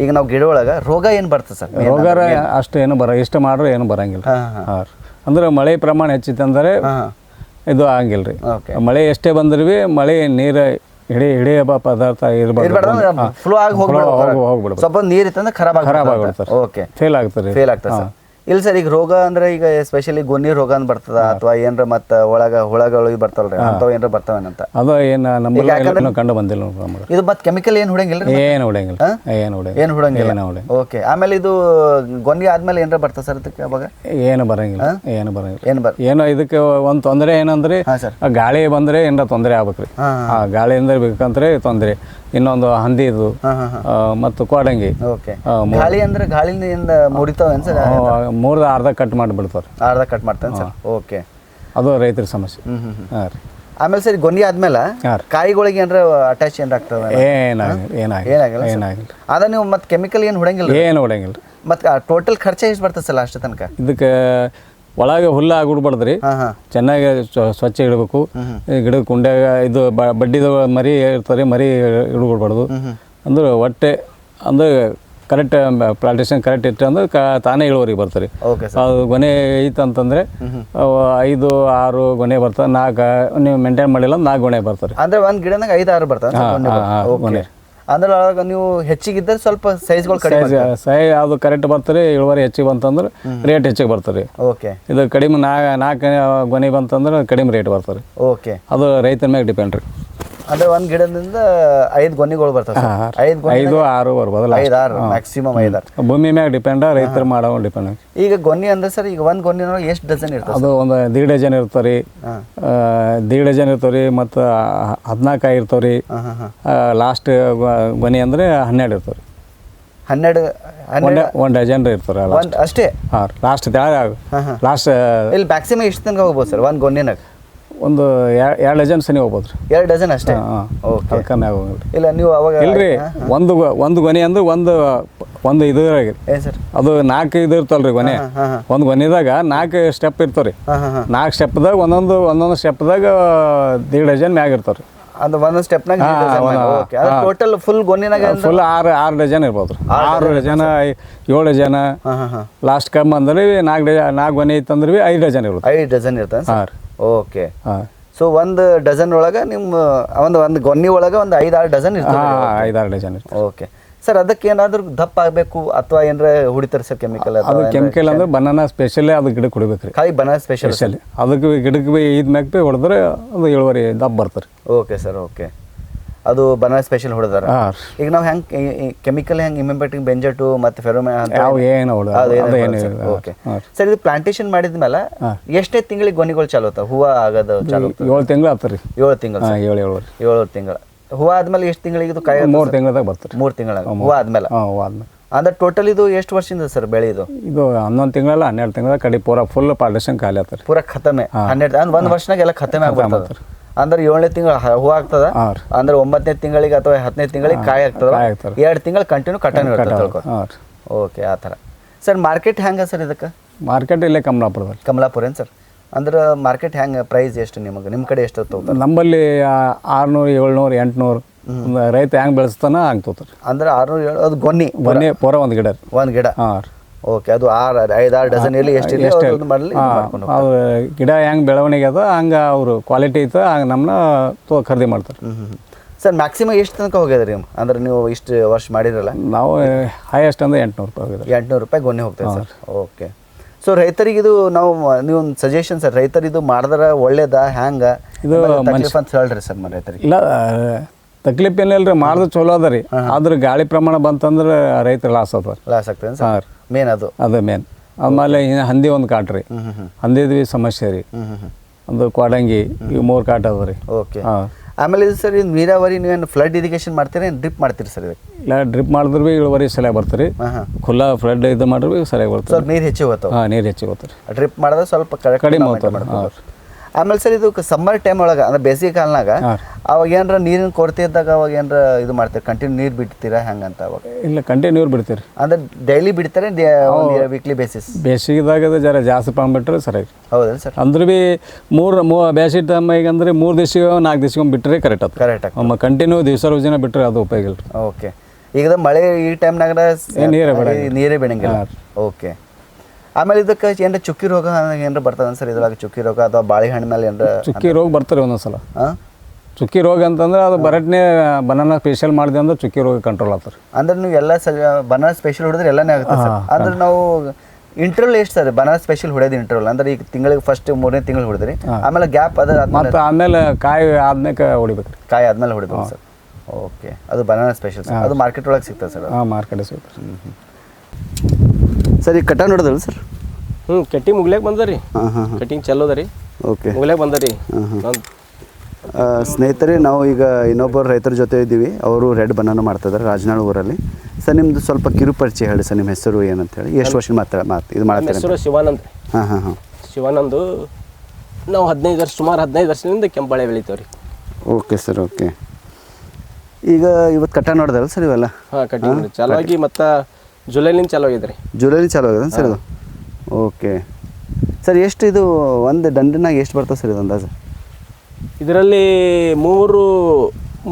ಈಗ ನಾವು ಗಿಡ ಒಳಗ ರೋಗ ಏನು ಬರ್ತದೆ ಸರ್? ರೋಗ ಅಷ್ಟು ಏನು ಬರ ಇಷ್ಟು ಮಾಡ್ರೆ ಏನು ಬರಂಗಿಲ್ಲ. ಅಂದ್ರೆ ಮಳೆ ಪ್ರಮಾಣ ಹೆಚ್ಚಿತ್ತಂದ್ರೆ ಇದು ಆಗಿಲ್ಲ ರೀ. ಮಳೆ ಎಷ್ಟೇ ಬಂದ್ರು ಮಳೆ ನೀರ ಹಿಡಿ ಹಿಡಿಯ ಪದಾರ್ಥ ಇರಬಾರ್ದು. ಫ್ಲೋ ಆಗಿ ಹೋಗ್ಬಿಡ್ಬೇಕು. ಸ್ವಲ್ಪ ನೀರು ಇತ್ತಂದ್ರೆ ಖರಾಬ್ ಖರಾಬ್ ಆಗ್ಬಿಡ್ತಾರೆ ಓಕೆ ಫೇಲ್ ಆಗ್ತಾರೆ ಫೇಲ್ ಆಗ್ತದೆ ಇಲ್ಲ ಸರ್ ಈಗ ರೋಗ ಅಂದ್ರೆ ಈಗ ಎಸ್ಪೆಷಲಿ ಗೊನ್ನಿ ರೋಗ ಅಂತ ಬರ್ತದ ಅಥವಾ ಏನ್ರ ಮತ್ತ ಒಳಗ ಹುಳಗಳು ಇವ್ ಬರ್ತಾವಲ್ರಿ ಅಂಥವು ಏನ್ರ ಬರ್ತಾವೇನಂತ? ಅದು ಏನು ನಮ್ಮಲ್ಲಿ ಇನ್ನೂ ಕಂಡು ಬಂದಿಲ್ಲ ಇದು ಮತ್ತೆ ಕೆಮಿಕಲ್ ಏನು ಹುಡಂಗಿಲ್ಲ ಏನು ಹೊಡೆಯಂಗಿಲ್ಲ. ಏನು ಹೊಡೆಯಂಗಿಲ್ಲ. ಏನು ಹೊಡಂಗಿಲ್ಲ ಏನು ಹೊಡೆ ಓಕೆ ಆಮೇಲೆ ಇದು ಗೊನ್ನಿ ಆದ್ಮೇಲೆ ಏನ್ರ ಬರ್ತದೆ ಸರ್ ಅದಕ್ಕೆ ಅವಾಗ? ಏನು ಬರಂಗಿಲ್ಲ. ಏನು ಬರಂಗಿಲ್ಲ. ಏನು ಬರ ಏನೋ ಇದಕ್ಕೆ ಒಂದು ತೊಂದರೆ ಏನಂದ್ರೆ ಗಾಳಿ ಬಂದ್ರೆ ಏನಾರ ತೊಂದರೆ ಆಗ್ಬೇಕ್ರಿ. ಆ ಗಾಳಿಯಿಂದ ಬೇಕಂದ್ರೆ ತೊಂದರೆ. ಇನ್ನೊಂದು ಹಂದಿ ಇದು ಮತ್ತು ಕೋಡಂಗಿ ಓಕೆ ಗಾಳಿ ಅಂದ್ರೆ ಗಾಳಿಯಿಂದ ಮುರಿತಾವ ಸರ್? ಮೂರ್ದ ಅರ್ಧ ಕಟ್ ಮಾಡಿಬಿಡ್ತಾರೆ. ಅರ್ಧ ಕಟ್ ಮಾಡ್ತಾನೆ ಸರ್. ಓಕೆ ಅದು ರೈತರ ಸಮಸ್ಯೆ. ಹಾಂ ರೀ. ಆಮೇಲೆ ಸರಿ ಗೊನಿ ಆದ್ಮೇಲೆ ಕಾಯಿಗಳಿಗೆ ಏನಾರ ಅಟ್ಯಾಚ್ ಏನಾರ ಆಗ್ತದೆ ಏನಾಗಿಲ್ಲ ಏನಾಗಿಲ್ಲ ಏನಾಗಿಲ್ಲ ಅದ ನೀವು ಮತ್ತೆ ಕೆಮಿಕಲ್ ಏನು ಹೊಡಂಗಿಲ್ಲ ಏನು ಹೊಡಂಗಿಲ್ಲ ಮತ್ತೆ ಟೋಟಲ್ ಖರ್ಚ ಎಷ್ಟು ಬರ್ತದೆ ಸರ್ ಅಷ್ಟು ತನಕ? ಇದಕ್ಕೆ ಒಳಗೆ ಹುಲ್ಲು ಆಗ್ಬಿಡ್ಬಾರ್ದು ರೀ ಹಾಂ ಹಾಂ. ಚೆನ್ನಾಗಿ ಸ್ವ- ಸ್ವಚ್ಛ ಇಡಬೇಕು. ಗಿಡದ ಕುಂಡ್ಯಾಗ ಇದು ಬಡ್ಡಿದ ಮರಿ ಇರ್ತಾರೆ ಮರಿ ಇಡ್ಬಿಡ್ಬಾರ್ದು. ಅಂದ್ರೆ ಹೊಟ್ಟೆ ಅಂದ್ರೆ ಕರೆಕ್ಟ್ ಪ್ಲಾಂಟೇಶನ್ ಕರೆಕ್ಟ್ ಇಟ್ಟು ಅಂದ್ರೆ ಕ ತಾನೇ ಇಳುವರಿ ಬರ್ತಾರೆ ಓಕೆ ಸರ್ ಅದು ಗೊನೆ ಐತಂತಂದ್ರೆ ಅಂತಂದ್ರೆ ಐದು ಆರು ಗೊನೆ ಬರ್ತಾರೆ ನಾಲ್ಕು ನೀವು ಮೇಂಟೈನ್ ಮಾಡಿಲ್ಲ ಅಂದ್ರೆ ನಾಲ್ಕು ಗೊನೆ ಬರ್ತಾರೆ ಅಂದ್ರೆ ಒಂದ್ ಗಿಡನಾಗ ಐದು ಆರು ಬರ್ತದೆ ಗೊನೆ. ಅಂದ್ರೆ ನೀವು ಹೆಚ್ಚಿಗಿದ್ದರೆ ಸ್ವಲ್ಪ ಸೈಜ್ಗಳು ಕಡಿಮೆ ಸೈಜ್ ಸೈ ಅದು ಕರೆಕ್ಟ್ ಬರ್ತಾರೆ ಇಳುವರಿ ಹೆಚ್ಚಿಗೆ ಬಂತಂದ್ರೆ ರೇಟ್ ಹೆಚ್ಚಿಗೆ ಬರ್ತಾರೆ ಓಕೆ ಇದು ಕಡಿಮೆ ನಾ ನಾಲ್ಕು ಗೊನೆ ಬಂತಂದ್ರೆ ಕಡಿಮೆ ರೇಟ್ ಬರ್ತಾರೆ ಓಕೆ ಅದು ರೈತನ ಮೇಲೆ ಡಿಪೆಂಡ್ ರೀ. ಅಂದ್ರೆ ಒಂದ್ ಗಿಡದಿಂದ ಐದ್ ಗೊನಿಗಳು ಬರ್ತವೆ ಹಾ, ಸರ್ ಐದು ಗೊನೆ ಐದು ಆರು ಬರ್ಬೋದಲ್ಲ ಐದು ಆರು ಮ್ಯಾಕ್ಸಿಮಮ್ ಐದಾರು. ಭೂಮಿ ಮ್ಯಾಗ ಡಿಪೆಂಡ್ ರೈತರು ಮಾಡೋ ಡಿಪೆಂಡ್ ಈಗ ಗೊನ್ನಿ ಅಂದ್ರೆ ಸರ್ ಈಗ ಒಂದ್ ಗೊನೆನೊಳಗೆ ಎಷ್ಟು ಡಜನ್ ಇರ್ತದೆ ಅದು ಒಂದು ದೀಡ್ ಡಜನ್ ಇರ್ತಾವೆ ರೀ. ದೀಡ್ ಡಜನ್ ಇರ್ತಾವೆ ರೀ ಮತ್ತು ಹದಿನಾಲ್ಕು ಇರ್ತಾವೆ ರೀ. ಲಾಸ್ಟ್ ಗೊನಿ ಅಂದ್ರೆ ಹನ್ನೆರಡು ಇರ್ತಾವೆ ರೀ. ಹನ್ನೆರಡು ಹನ್ನೆರಡು ಒಂದು ಒಂದು ಡಜನ್ ಇರ್ತಾರೆ ಒಂದ್ ಅಷ್ಟೇ? ಹಾಂ ಲಾಸ್ಟ್ ಲಾಸ್ಟ್ ಇಲ್ಲಿ ಮ್ಯಾಕ್ಸಿಮಮ್ ಎಷ್ಟು ತನಕ ಹೋಗ್ಬೋದು ಸರ್ ಒಂದ್ ಗೊನೆನಾಗ? ಒಂದು ಎರಡು ಡಜನ್ ಸನಿ ಹೋಗ್ಬೋದು ರೀ ಎರಡು ಡಜನ್ ಅಷ್ಟೇ? ಹಾಂ ಓಕೆ ಅದಕ್ಕೆ ಕಮ್ಮಿ ಹೋಗಿಲ್ಲ ಇಲ್ಲ ನೀವು ಅವಾಗ ಇಲ್ರಿ ಒಂದು ಒಂದು ಗೊನೆ ಅಂದ್ರೆ ಒಂದು ಒಂದು ಇದ್ರಾಗ. ಆಗಿ ಸರ್. ಅದು ನಾಲ್ಕು ಇದು ಇರ್ತಲ್ರಿ ಗೊನೆ. ಹಾಂ ಹಾಂ ಹಾಂ. ಒಂದು ಗೊನೆದಾಗ ನಾಲ್ಕು ಸ್ಟೆಪ್ ಇರ್ತಾವ ರೀ ಹಾಂ ಹಾಂ ಹಾಂ. ನಾಲ್ಕು ಸ್ಟೆಪ್ದಾಗ ಒಂದೊಂದು ಒಂದೊಂದು ಸ್ಟೆಪ್ದಾಗ ದೀಡ್ ಡಜನ್ ಮ್ಯಾಗ ಇರ್ತಾವೆ ರೀ ಅದು ಒಂದೊಂದು ಸ್ಟೆಪ್ನಾಗ ಒಂದು- ಓಕೆ ಅದು ಟೋಟಲ್ ಫುಲ್ ಗೊನ್ನಿನಾಗ ಫುಲ್ ಆರು ಆರು ಡಜನ್ ಇರ್ಬೋದು. ಆರು ಡಜನ್ ಏಳು ಡಜನ್ ಲಾಸ್ಟ್ ಕಮ್ಮಿ ಅಂದ್ರೆ ನಾಲ್ಕು ಡಜನ್ ನಾಲ್ಕು ಗೊನೆ ಇತ್ತಂದ್ರೆ ಭೀ ಐದು ಡಜನ್ ಇರುತ್ತೆ ಐದು ಡಜನ್ ಇರ್ತದೆ ಹಾಂ ಸರ್ ಓಕೆ. ಹಾಂ. ಸೊ ಒಂದು ಡಜನ್ ಒಳಗೆ ನಿಮ್ಮ ಒಂದು ಒಂದು ಗೊನ್ನಿ ಒಳಗೆ ಒಂದು ಐದಾರು ಡಜನ್ ಇರ್ತದೆ ಐದಾರು ಡಜನ್ ಓಕೆ. ಸರ್ ಅದಕ್ಕೆ ಏನಾದರೂ ದಪ್ಪ ಆಗಬೇಕು ಅಥವಾ ಏನಾರ ಹೊಡಿತಾರೆ ಸರ್ ಕೆಮಿಕಲ್ ಅದು ಕೆಮಿಕಲ್ ಅಂದ್ರೆ ಬನಾನಾ ಸ್ಪೆಷಲ್ಲೇ ಅದು ಗಿಡಕ್ಕೆ ಹೊಡಿಬೇಕ್ರಿ ಖಾಲಿ ಬನಾನ ಸ್ಪೆಷಲ್ ಸ್ಪೆಷಲಿ ಅದಕ್ಕೆ ಗಿಡಕ್ಕೆ ಬಿ ಇದು ಮ್ಯಾಕ್ ಬಿ ಹೊಡೆದ್ರೆ ಅದು ಇಳುವರಿ ದಪ್ಪ ಬರ್ತಾರೆ ಓಕೆ ಸರ್ ಓಕೆ. ಅದು ಬನಾನ ಸ್ಪೆಷಲ್ ಹೊಡೆದಾರ? ಈಗ ನಾವು ಹೆಂಗೆ ಕೆಮಿಕಲ್ ಹೆಂಗೆ ಇಮಿಂಪೆಟಿಂಗ್ ಬೆಂಜಟು ಮತ್ತು ಫೆರೋಮೆ ಯಾವ ಏನು ಓಕೆ. ಸರ್ ಇದು ಪ್ಲಾಂಟೇಶನ್ ಮಾಡಿದ್ಮೇಲೆ ಎಷ್ಟೇ ತಿಂಗಳಿಗೆ ಗೊನೆಗಳು ಚಾಲು ಆಗ್ತಾವ? ಹೂವು ಆಗೋದು ಚಾಲು ಏಳು ತಿಂಗಳು ಆತ ರೀ. ಏಳು ತಿಂಗಳು ಏಳು ಏಳು ಏಳು ತಿಂಗಳು. ಹೂವು ಆದ್ಮೇಲೆ ಎಷ್ಟು ತಿಂಗಳಿಗೆ ಇದು ಕಾಯಿ ಮೂರು ತಿಂಗಳದಾಗ ಬರ್ತದೆ. ಮೂರು ತಿಂಗಳ ಹೂವು ಆದ್ಮೇಲೆ? ಹಾಂ ಆದ್ಮೇಲೆ. ಅಂದ್ರೆ ಟೋಟಲ್ ಇದು ಎಷ್ಟು ವರ್ಷದಿಂದ ಸರ್ ಬೆಳೆ ಇದು ಇದು ಹನ್ನೊಂದು ತಿಂಗಳಲ್ಲ ಹನ್ನೆರಡು ತಿಂಗಳ ಕಡೆ ಪೂರ ಫುಲ್ ಪಾರ್ಟೇಷನ್ ಖಾಲಿ ಆಗ್ತಾರೆ ಪೂರ ಖತಮೆ. ಹನ್ನೆರಡು ಅಂದ್ರೆ ಒಂದು ವರ್ಷನಾಗ ಎಲ್ಲ ಖತಮೆ ಆಗ್ಬಿಡ್ತದೆ. ಅಂದ್ರೆ ಏಳನೇ ತಿಂಗಳು ಹೂವು ಆಗ್ತದ? ಹಾಂ ಅಂದ್ರೆ ಒಂಬತ್ತನೇ ತಿಂಗಳಿಗೆ ಅಥವಾ ಹತ್ತನೇ ತಿಂಗಳಿಗೆ ಕಾಯಿ ಆಗ್ತದ. ಎರಡು ತಿಂಗಳು ಕಂಟಿನ್ಯೂ ತಿಳ್ಕೊ. ಓಕೆ ಆ ಥರ. ಸರ್ ಮಾರ್ಕೆಟ್ ಹೆಂಗೆ ಸರ್ ಇದಕ್ಕೆ? ಮಾರ್ಕೆಟ್ ಇಲ್ಲೇ ಕಮಲಾಪುರದಲ್ಲಿ. ಕಮಲಾಪುರ ಏನು ಸರ್? ಅಂದ್ರೆ ಮಾರ್ಕೆಟ್ ಹೆಂಗೆ ಪ್ರೈಸ್ ಎಷ್ಟು ನಿಮಗೆ? ನಿಮ್ಮ ಕಡೆ ಎಷ್ಟು ತಗೋತಾರೆ ನಮ್ಮಲ್ಲಿ ಆರುನೂರು ಏಳ್ನೂರು ಎಂಟುನೂರು ರೈತ ಹೆಂಗೆ ಬೆಳೆಸ್ತಾನ ಹಂಗೆ ತೋತಾರೆ. ಅಂದ್ರೆ ಆರುನೂರು ಏಳು ಅದು ಗೊನ್ನಿ. ಬನ್ನಿ ಪೂರ ಒಂದು ಗಿಡ ಒಂದು ಗಿಡ? ಹಾಂ ಓಕೆ ಅದು ಆರು ಐದಾರು ಡಜನ್ ಇಲ್ಲಿ ಎಷ್ಟು ಎಷ್ಟು ಮಾಡಲಿ ಅವ್ರು ಗಿಡ ಹೆಂಗೆ ಬೆಳವಣಿಗೆ ಅದ ಹಂಗೆ ಅವರು ಕ್ವಾಲಿಟಿ ಐತೆ ಹಂಗೆ ನಮ್ಮನ್ನ ತೋ ಖರೀದಿ ಮಾಡ್ತಾರೆ. ಸರ್ ಮ್ಯಾಕ್ಸಿಮಮ್ ಎಷ್ಟು ತನಕ ಹೋಗಿದ್ರಿ ರೀ ಅಂದ್ರೆ ನೀವು ಇಷ್ಟು ವರ್ಷ ಮಾಡಿರಲ್ಲ? ನಾವು ಹೈಯೆಸ್ಟ್ ಅಂದ್ರೆ ಎಂಟುನೂರು ರೂಪಾಯಿ ಹೋಗಿದ್ರೆ ಎಂಟುನೂರು ರೂಪಾಯಿ ಗೊನ್ನೆ ಹೋಗ್ತೇವೆ ಸರ್. ಓಕೆ. ಸೊ ರೈತರಿಗೆ ಇದು ನಾವು ನೀವು ಒಂದು ಸಜೆಷನ್ ಸರ್ ರೈತರಿದು ಇದು ಮಾಡಿದ್ರೆ ಒಳ್ಳೇದಾ ಹ್ಯಾಂಗ? ಇದು ತಕ್ಲೀಫ್ ಅಂತ ಹೇಳ್ರಿ ಸರ್ ಮ ರೈತರಿಗೆ. ಇಲ್ಲ ತಕ್ಲೀಫ್ ಏನಿಲ್ಲ ರೀ ಮಾಡಿದ್ರೆ ಚಲೋ ಅದ ರೀ. ಆದ್ರೆ ಗಾಳಿ ಪ್ರಮಾಣ ಬಂತಂದ್ರೆ ರೈತರು ಲಾಸ್ ಅದ ಲಾಸ್ ಆಗ್ತದೆ ಸರ್ ಮೇನ್ ಅದು. ಅದೇ ಮೇನ್ ಆಮೇಲೆ ಇನ್ನು ಹಂದಿ ಒಂದು ಕಾಟ್ ರೀ. ಹ್ಮ್ ಹ್ಮ್ ಹ್ಮ್. ಹಂದಿದ್ ಬಿ ಸಮಸ್ಯೆ ರೀ. ಒಂದು ಕೊಡಂಗಿ ಇವು ಮೂರು ಕಾಟ ಅದ ರೀ. ಓಕೆ ಹಾಂ. ಆಮೇಲೆ ಇದು ಸರ್ ಇದು ನೀರಾವರಿ ನೀವೇನು ಫ್ಲಡ್ ಇರಿಗೇಷನ್ ಮಾಡ್ತೀರಿ ಏನು ಡ್ರಿಪ್ ಮಾಡ್ತೀರಿ ಸರ್ ಇದಕ್ಕೆ? ಇಲ್ಲ ಡ್ರಿಪ್ ಮಾಡಿದ್ರೆ ಭೀ ಇಳುವರಿ ಸರಿಯಾಗಿ ಬರ್ತೀರಿ ಖುಲ್ಲಾ ಫ್ಲಡ್ ಇದು ಮಾಡಿದ್ರೆ ಸರಿಯಾಗಿ ಬರ್ತದೆ ಸ್ವಲ್ಪ ನೀರು ಹೆಚ್ಚಿಗೆ ಹೋಗ್ತಾವೆ? ಹಾಂ ನೀರು ಹೆಚ್ಚಿಗೆ ಹೋಗ್ತಾರೆ ಡ್ರಿಪ್ ಮಾಡಿದ್ರೆ ಸ್ವಲ್ಪ ಕಡಿಮೆ ಹೋಗ್ತಾರೆ ಹಾಂ. ಆಮೇಲೆ ಸರ್ ಇದು ಸಮ್ಮರ್ ಟೈಮ್ ಒಳಗೆ ಅಂದ್ರೆ ಬೇಸಿಗೆ ಕಾಲನಾಗ ಅವಾಗ ಏನಾರ ನೀರಿನ ಕೊರತೆ ಇದ್ದಾಗ ಅವಾಗ ಏನಾರ ಇದು ಮಾಡ್ತಾರೆ? ಕಂಟಿನ್ಯೂ ನೀರು ಬಿಡ್ತೀರಾ ಹೆಂಗಂತ ಅವಾಗ? ಇಲ್ಲ ಕಂಟಿನ್ಯೂ ನೀರು ಬಿಡ್ತೀರಿ. ಅಂದ್ರೆ ಡೈಲಿ ಬಿಡ್ತಾರೆ ವೀಕ್ಲಿ ಬೇಸಿಸ್ ಬೇಸಿಗೆದಾಗ ಜರ ಜಾಸ್ತಿ ಬಿಟ್ಟರೆ ಸರಿಯಾಗಿ ಹೌದಲ್ಲ ಸರ್? ಅಂದ್ರೆ ಬಿ ಮೂರು ಮೂ ಬೇಸಿಗೆ ಈಗ ಅಂದ್ರೆ ಮೂರು ದಿವಸ ನಾಲ್ಕು ದಿವ್ಸಕ್ಕೆ ಬಿಟ್ಟರೆ ಕರೆಕ್ಟ್ ಆಗ್ತದೆ. ಕರೆಕ್ಟ್ ಕಂಟಿನ್ಯೂ ದಿವಸ ರೋಜಿನ ಬಿಟ್ಟರೆ ಅದು ಉಪಯೋಗ ಇಲ್ಲ. ಓಕೆ ಈಗ ಮಳೆ ಈ ಟೈಮ್ನಾಗ ನೀರೇ ನೀರೇ ಬೆಳಂಗಿಲ್ಲ ಓಕೆ ಆಮೇಲೆ ಇದಕ್ಕೆ ಏನಾರ ಚುಕ್ಕಿ ರೋಗ ಏನಾರ ಬರ್ತದ ಸರ್ ಇದ್ರಾಗ ಚುಕ್ಕಿ ರೋಗ ಅಥವಾ ಬಾಳೆಹಣ್ಣು ಮೇಲೆ ಏನಾರ ಚುಕ್ಕಿ ರೋಗ ಬರ್ತಾರೆ ಒಂದೊಂದು ಸಲ ಹಾಂ ಚುಕ್ಕಿ ರೋಗ ಅಂತಂದ್ರೆ ಅದು ಬರಟ್ನೆ ಬನಾನ ಸ್ಪೆಷಲ್ ಮಾಡಿದೆ ಅಂದ್ರೆ ಚುಕ್ಕಿ ರೋಗ ಕಂಟ್ರೋಲ್ ಆಗ್ತಾರೆ ಅಂದ್ರೆ ನೀವು ಎಲ್ಲ ಸಲ ಬನಾನ ಸ್ಪೆಷಲ್ ಹೊಡೆದ್ರೆ ಎಲ್ಲನೇ ಆಗುತ್ತೆ ಸರ್. ಅಂದ್ರೆ ನಾವು ಇಂಟರ್ವಲ್ ಎಷ್ಟು ಸರ್? ಬನಾನ ಸ್ಪೆಷಲ್ ಹೊಡೆಯೋದು ಇಂಟರ್ವಲ್ ಅಂದ್ರೆ ಈಗ ತಿಂಗಳಿಗೆ ಫಸ್ಟ್ ಮೂರನೇ ತಿಂಗಳು ಹೊಡೆದ್ರಿ. ಆಮೇಲೆ ಗ್ಯಾಪ್ ಅದ ಮತ್ತೆ ಆಮೇಲೆ ಕಾಯಿ ಆದ್ಮೇಲೆ ಹೊಡಿಬೇಕು ಕಾಯಿ ಆದ್ಮೇಲೆ ಹೊಡಿಬೇಕು ಸರ್. ಓಕೆ ಅದು ಬನಾನ ಸ್ಪೆಷಲ್ ಸರ್. ಅದು ಮಾರ್ಕೆಟ್ ಒಳಗೆ ಸಿಗ್ತದೆ ಸರ್ ಹಾಂ ಮಾರ್ಕೆಟ್ ಸಿಗ್ತಾರೆ ಸರ್ ಈಗ ಕಟ್ಟ ನೋಡಿದ್ರಲ್ಲ ಸರ್? ಹ್ಞೂ ಕಟ್ಟಿಂಗ್ ಮುಗ್ಲಾಕ್ ಬಂದರಿ. ಹಾಂ ಹಾಂ ಕಟ್ಟಿಂಗ್ ಚಲೋ ರೀ. ಓಕೆ. ಮುಗ್ಲಾಕ್ ಬಂದರಿ. ಆ, ಸ್ನೇಹಿತರೆ ನಾವು ಈಗ ಇನ್ನೊಬ್ಬರು ರೈತರ ಜೊತೆ ಇದ್ದೀವಿ. ಅವರು ರೆಡ್ ಬನಾನ ಮಾಡ್ತಿದ್ದಾರೆ ರಾಜನಾಳ್ ಊರಲ್ಲಿ. ಸರ್ ನಿಮ್ಮದು ಸ್ವಲ್ಪ ಕಿರು ಪರಿಚಯ ಹೇಳಿ ಸರ್ ನಿಮ್ಮ ಹೆಸರು ಏನಂತ ಹೇಳಿ ಎಷ್ಟು ವರ್ಷ ಮಾತ್ರ ಮಾತು ಇದು ನಮ್ಮ ಮಾಡ್ತಾರೆ ಹೆಸರು ಶಿವಾನಂದ್ ಹಾಂ ಹಾಂ ಹಾಂ. ಶಿವಾನಂದು ನಾವು ಹದಿನೈದು ವರ್ಷ ಸುಮಾರು ಹದಿನೈದು ವರ್ಷದಿಂದ ಕೆಂಪಾಳೆ ಬೆಳಿತೇವೆ ರೀ ಓಕೆ ಸರ್ ಓಕೆ. ಈಗ ಇವತ್ತು ಕಟ್ಟ ನೋಡಿದ್ರಲ್ಲ ಸರ್ ಇವೆಲ್ಲ? ಹಾಂ ಕಟ್ಟಿಂಗ್ ಚಾಲಾಗಿ ಮತ್ತು ಜುಲೈಲಿಂದ ಚಾಲು ಆಗಿದೆ ರೀ. ಜುಲೈಲಿ ಚಾಲು ಆಗಿದೆ ಸರ್ ಇದು? ಓಕೆ. ಸರ್ ಎಷ್ಟು ಇದು ಒಂದು ದಂಡಿನಾಗ ಎಷ್ಟು ಬರ್ತದೆ ಸರ್ ಇದು ಅಂದಾಜು? ಇದರಲ್ಲಿ ಮೂರು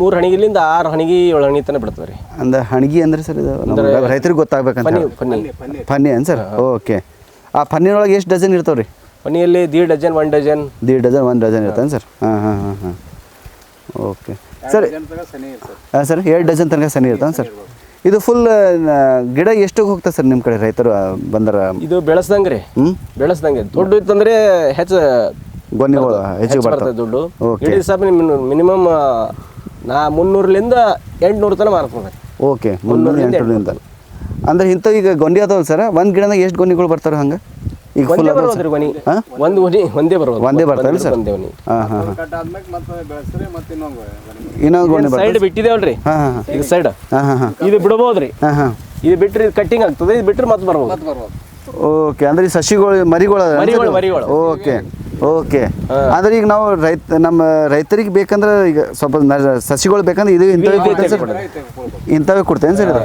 ಮೂರು ಹಣಿಗಿಲಿಂದ ಆರು ಹಣಿಗಿ ಏಳು ಹಣಿ ತನಕ ಬಿಡ್ತದೆ ರೀ. ಅಂದ್ರೆ ಹಣಗಿ ಅಂದ್ರೆ ಸರ್ ಇದು ನಮ್ಮ ರೈತರಿಗೆ ಗೊತ್ತಾಗ್ಬೇಕಂತ? ಪನ್ನಿ ಪನ್ನಿ. ಫನಿ ಫನ್ನಿ ಏನು ಸರ್? ಓಕೆ. ಆ ಫನ್ನಿನೊಳಗೆ ಎಷ್ಟು ಡಜನ್ ಇರ್ತಾವೆ ರೀ ಪನ್ನಿಯಲ್ಲಿ the dozen one dozen. The dozen one dozen ಇರ್ತಾನೆ ಸರ್? ಹಾಂ ಹಾಂ ಹಾಂ ಹಾಂ. ಓಕೆ. ಸರ್. ಹಾಂ ಸರ್ ಎರಡು ಡಜನ್ ತನಕ ಸನಿ ಇರ್ತಾನೆ ಸರ್? ಇದು ಫುಲ್ ಗಿಡ ಎಷ್ಟು ಹೋಗ್ತದೆ ಸರ್ ನಿಮ್ಮ ಕಡೆ ರೈತರು ಬಂದರ? ಇದು ಬೆಳೆಸ್ದಂಗೆ ರೀ. ಹ್ಞೂ ಬೆಳೆಸ್ದಂಗೆ. ದುಡ್ಡು ಇತ್ತಂದ್ರೆ ಹೆಚ್ಚು ಗೊನ್ನಿಗಳು ಹೆಚ್ಚು ಬರ್ತದೆ ದುಡ್ಡು. ಇಡೀ ಸಾಪ್ ಮಿನಿಮಮ್ ನಾ ಮುನ್ನೂರಲಿಂದ ಎಂಟುನೂರು ತನಕ ಮಾರ್ತದೆ ಓಕೆ ಮುನ್ನೂರು ಎಂಟುನೂರಿಂದ ಅಂದ್ರೆ ಇಂಥ ಈಗ ಗೊಂಡಿ ಅದಾವಲ್ಲ ಸರ್ ಒಂದು ಗಿಡದಾಗ ಎಷ್ಟು ಗೊನ್ನಿಗಳು ಬರ್ತಾರೆ ಹಂಗೆ? ಈಗ ಫುಲ್ ಬರೋದ್ರಿ ಹಾಂ? ಒಂದು ಮನಿ ಒಂದೇ ಬರೋದು ಒಂದೇ ಬರ್ತಾವಲ್ಲ ಸರ್? ಒಂದೇ ಮತ್ತೆ ಮತ್ತೆ ಇನ್ನೊಂದು ಬರ್ತದೆ ಸೈಡ್ ಬಿಟ್ಟಿದೇವಲ್ರಿ ಹಾಂ ಹಾಂ ಹಾಂ. ಇದು ಸೈಡ್ ರೀ ಹಾಂ ಹಾಂ. ಇದು ಬಿಡಬಹುದ್ರಿ ಹಾಂ ಹಾಂ. ಇದು ಬಿಟ್ರೆ ಇದು ಕಟ್ಟಿಂಗ್ ಆಗ್ತದೆ ಇದು ಬಿಟ್ರೆ ಮತ್ತೆ ಬರ್ಬೋದು. ಬರ್ಬೋದು. ಓಕೆ ಅಂದ್ರೆ ಈ ಸಸಿಗಳು ಮರಿಗಳು ಮರಿಗಳು? ಮರಿಗಳು. Okay okay. ಅಂದ್ರೆ ಈಗ ನಾವು ರೈತ ನಮ್ಮ ರೈತರಿಗೆ ಬೇಕಂದ್ರೆ ಈಗ ಸ್ವಲ್ಪ ಸಸಿಗಳು ಬೇಕಂದ್ರೆ ಇದು ಇಂಥವೇ ಕೊಡ್ತೇನೆ ಸರ್. ಇಂಥವೇ ಕೊಡ್ತೇನೆ ಸರ್ ಇದು.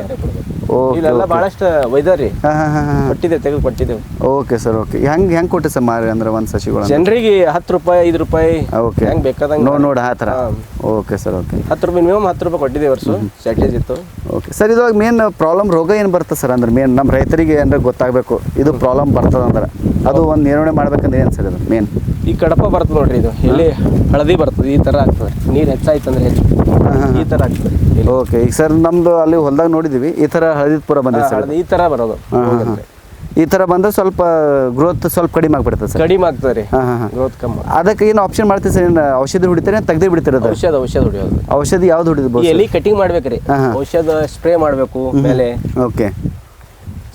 ಇಲ್ಲೆಲ್ಲ ಭಾಳಷ್ಟು ಒಯ್ದಾರಿ ಹಾಂ ಹಾಂ ಹಾಂ ಹಾಂ. ಕೊಟ್ಟಿದ್ದೆ ತೆಗೆದು ಕೊಟ್ಟಿದ್ದೆವು ಓಕೆ ಸರ್ ಓಕೆ. ಹೆಂಗ್ ಹೆಂಗ್ ಕೊಟ್ಟಿ ಸರ್ ಮಾರಿ ಅಂದ್ರೆ ಒಂದು ಸಸಿಗಳು ಜನರಿಗೆ ಹತ್ತು ರೂಪಾಯಿ ಐದು ರೂಪಾಯಿ ಓಕೆ. ಹೆಂಗ್ ಬೇಕಾದಂಗೆ ನೋಡಿ ನೋಡಿ ಆ ಥರ. Okay sir okay. ಹತ್ತು ರೂಪಾಯಿ ಮಿನಿಮಮ್ ಹತ್ತು ರೂಪಾಯಿ ಕೊಟ್ಟಿದ್ದೆ ವರ್ಷ. ಸ್ಯಾಟೇಜ್ ಇತ್ತು. ಓಕೆ. ಸರ್ ಇದ್ರೊಳಗೆ ಮೇನ್ ಪ್ರಾಬ್ಲಮ್ ರೋಗ ಏನು ಬರ್ತದೆ ಸರ್ ಅಂದ್ರೆ ಮೇನ್ ನಮ್ಮ ರೈತರಿಗೆ ಏನಾರ ಗೊತ್ತಾಗಬೇಕು. ಇದು ಪ್ರಾಬ್ಲಮ್ ಬರ್ತದೆ ಅಂದ್ರೆ. ಅದು ಒಂದು ನಿರ್ವಹಣೆ ಮಾಡ್ಬೇಕಂದ್ರೆ ಏನು ಸರ್ ಅದು ಮೇನ್ ಈ ಕಡಪ ಬರ್ತದೆ ನೋಡ್ರಿ ಇದು. ಇಲ್ಲಿ ಹಳದಿ ಬರ್ತದೆ ಈ ತರ ಆಗ್ತದೆ. ನೀರು ಹೆಚ್ಚಾಯ್ತು ಅಂದ್ರೆ ಹೆಚ್ಚು. ಈ ತರ ಆಗ್ತದೆ. ಇಲ್ಲಿ. ಓಕೆ ಈಗ ಸರ್ ನಮ್ದು ಅಲ್ಲಿ ಹೊಲ್ದಾಗ ನೋಡಿದೀವಿ ಈ ಥರ ಹಳದಿಪುರ ಪೂರ ಬಂದಿದೆ ಸರ್ ಹಳದಿ ಈ ತರ ಬರೋದು ಹಾಂ ಹಾಂ ಹಾಂ. ಈ ಥರ ಬಂದ್ರೆ ಸ್ವಲ್ಪ ಗ್ರೋತ್ ಸ್ವಲ್ಪ ಕಡಿಮೆ ಆಗಿಬಿಡ್ತದೆ ಸರ್. ಕಡಿಮೆ ಆಗ್ತದೆ ರೀ. ಹಾಂ ಹಾಂ ಗ್ರೋತ್ ಕಮ್ಮಿ. ಅದಕ್ಕೆ ಏನು ಆಪ್ಷನ್ ಮಾಡ್ತೀವಿ ಸರ್? ಏನು ಔಷಧಿ ಹೊಡಿತಾರೆ ತೆಗ್ದೇ ಬಿಡ್ತೀರ ಅದು ಔಷಧ ಔಷಧ ಹೊಡಿಯೋದು. ಔಷಧಿ ಯಾವ್ದು ಈ ಎಲ್ಲಿ ಎಲಿ ಕಟಿಂಗ್ ಮಾಡ್ಬೇಕ್ರಿ ರೀ. ಹಾ. ಔಷಧ ಸ್ಪ್ರೇ ಮಾಡಬೇಕು ಮೇಲೆ. ಓಕೆ.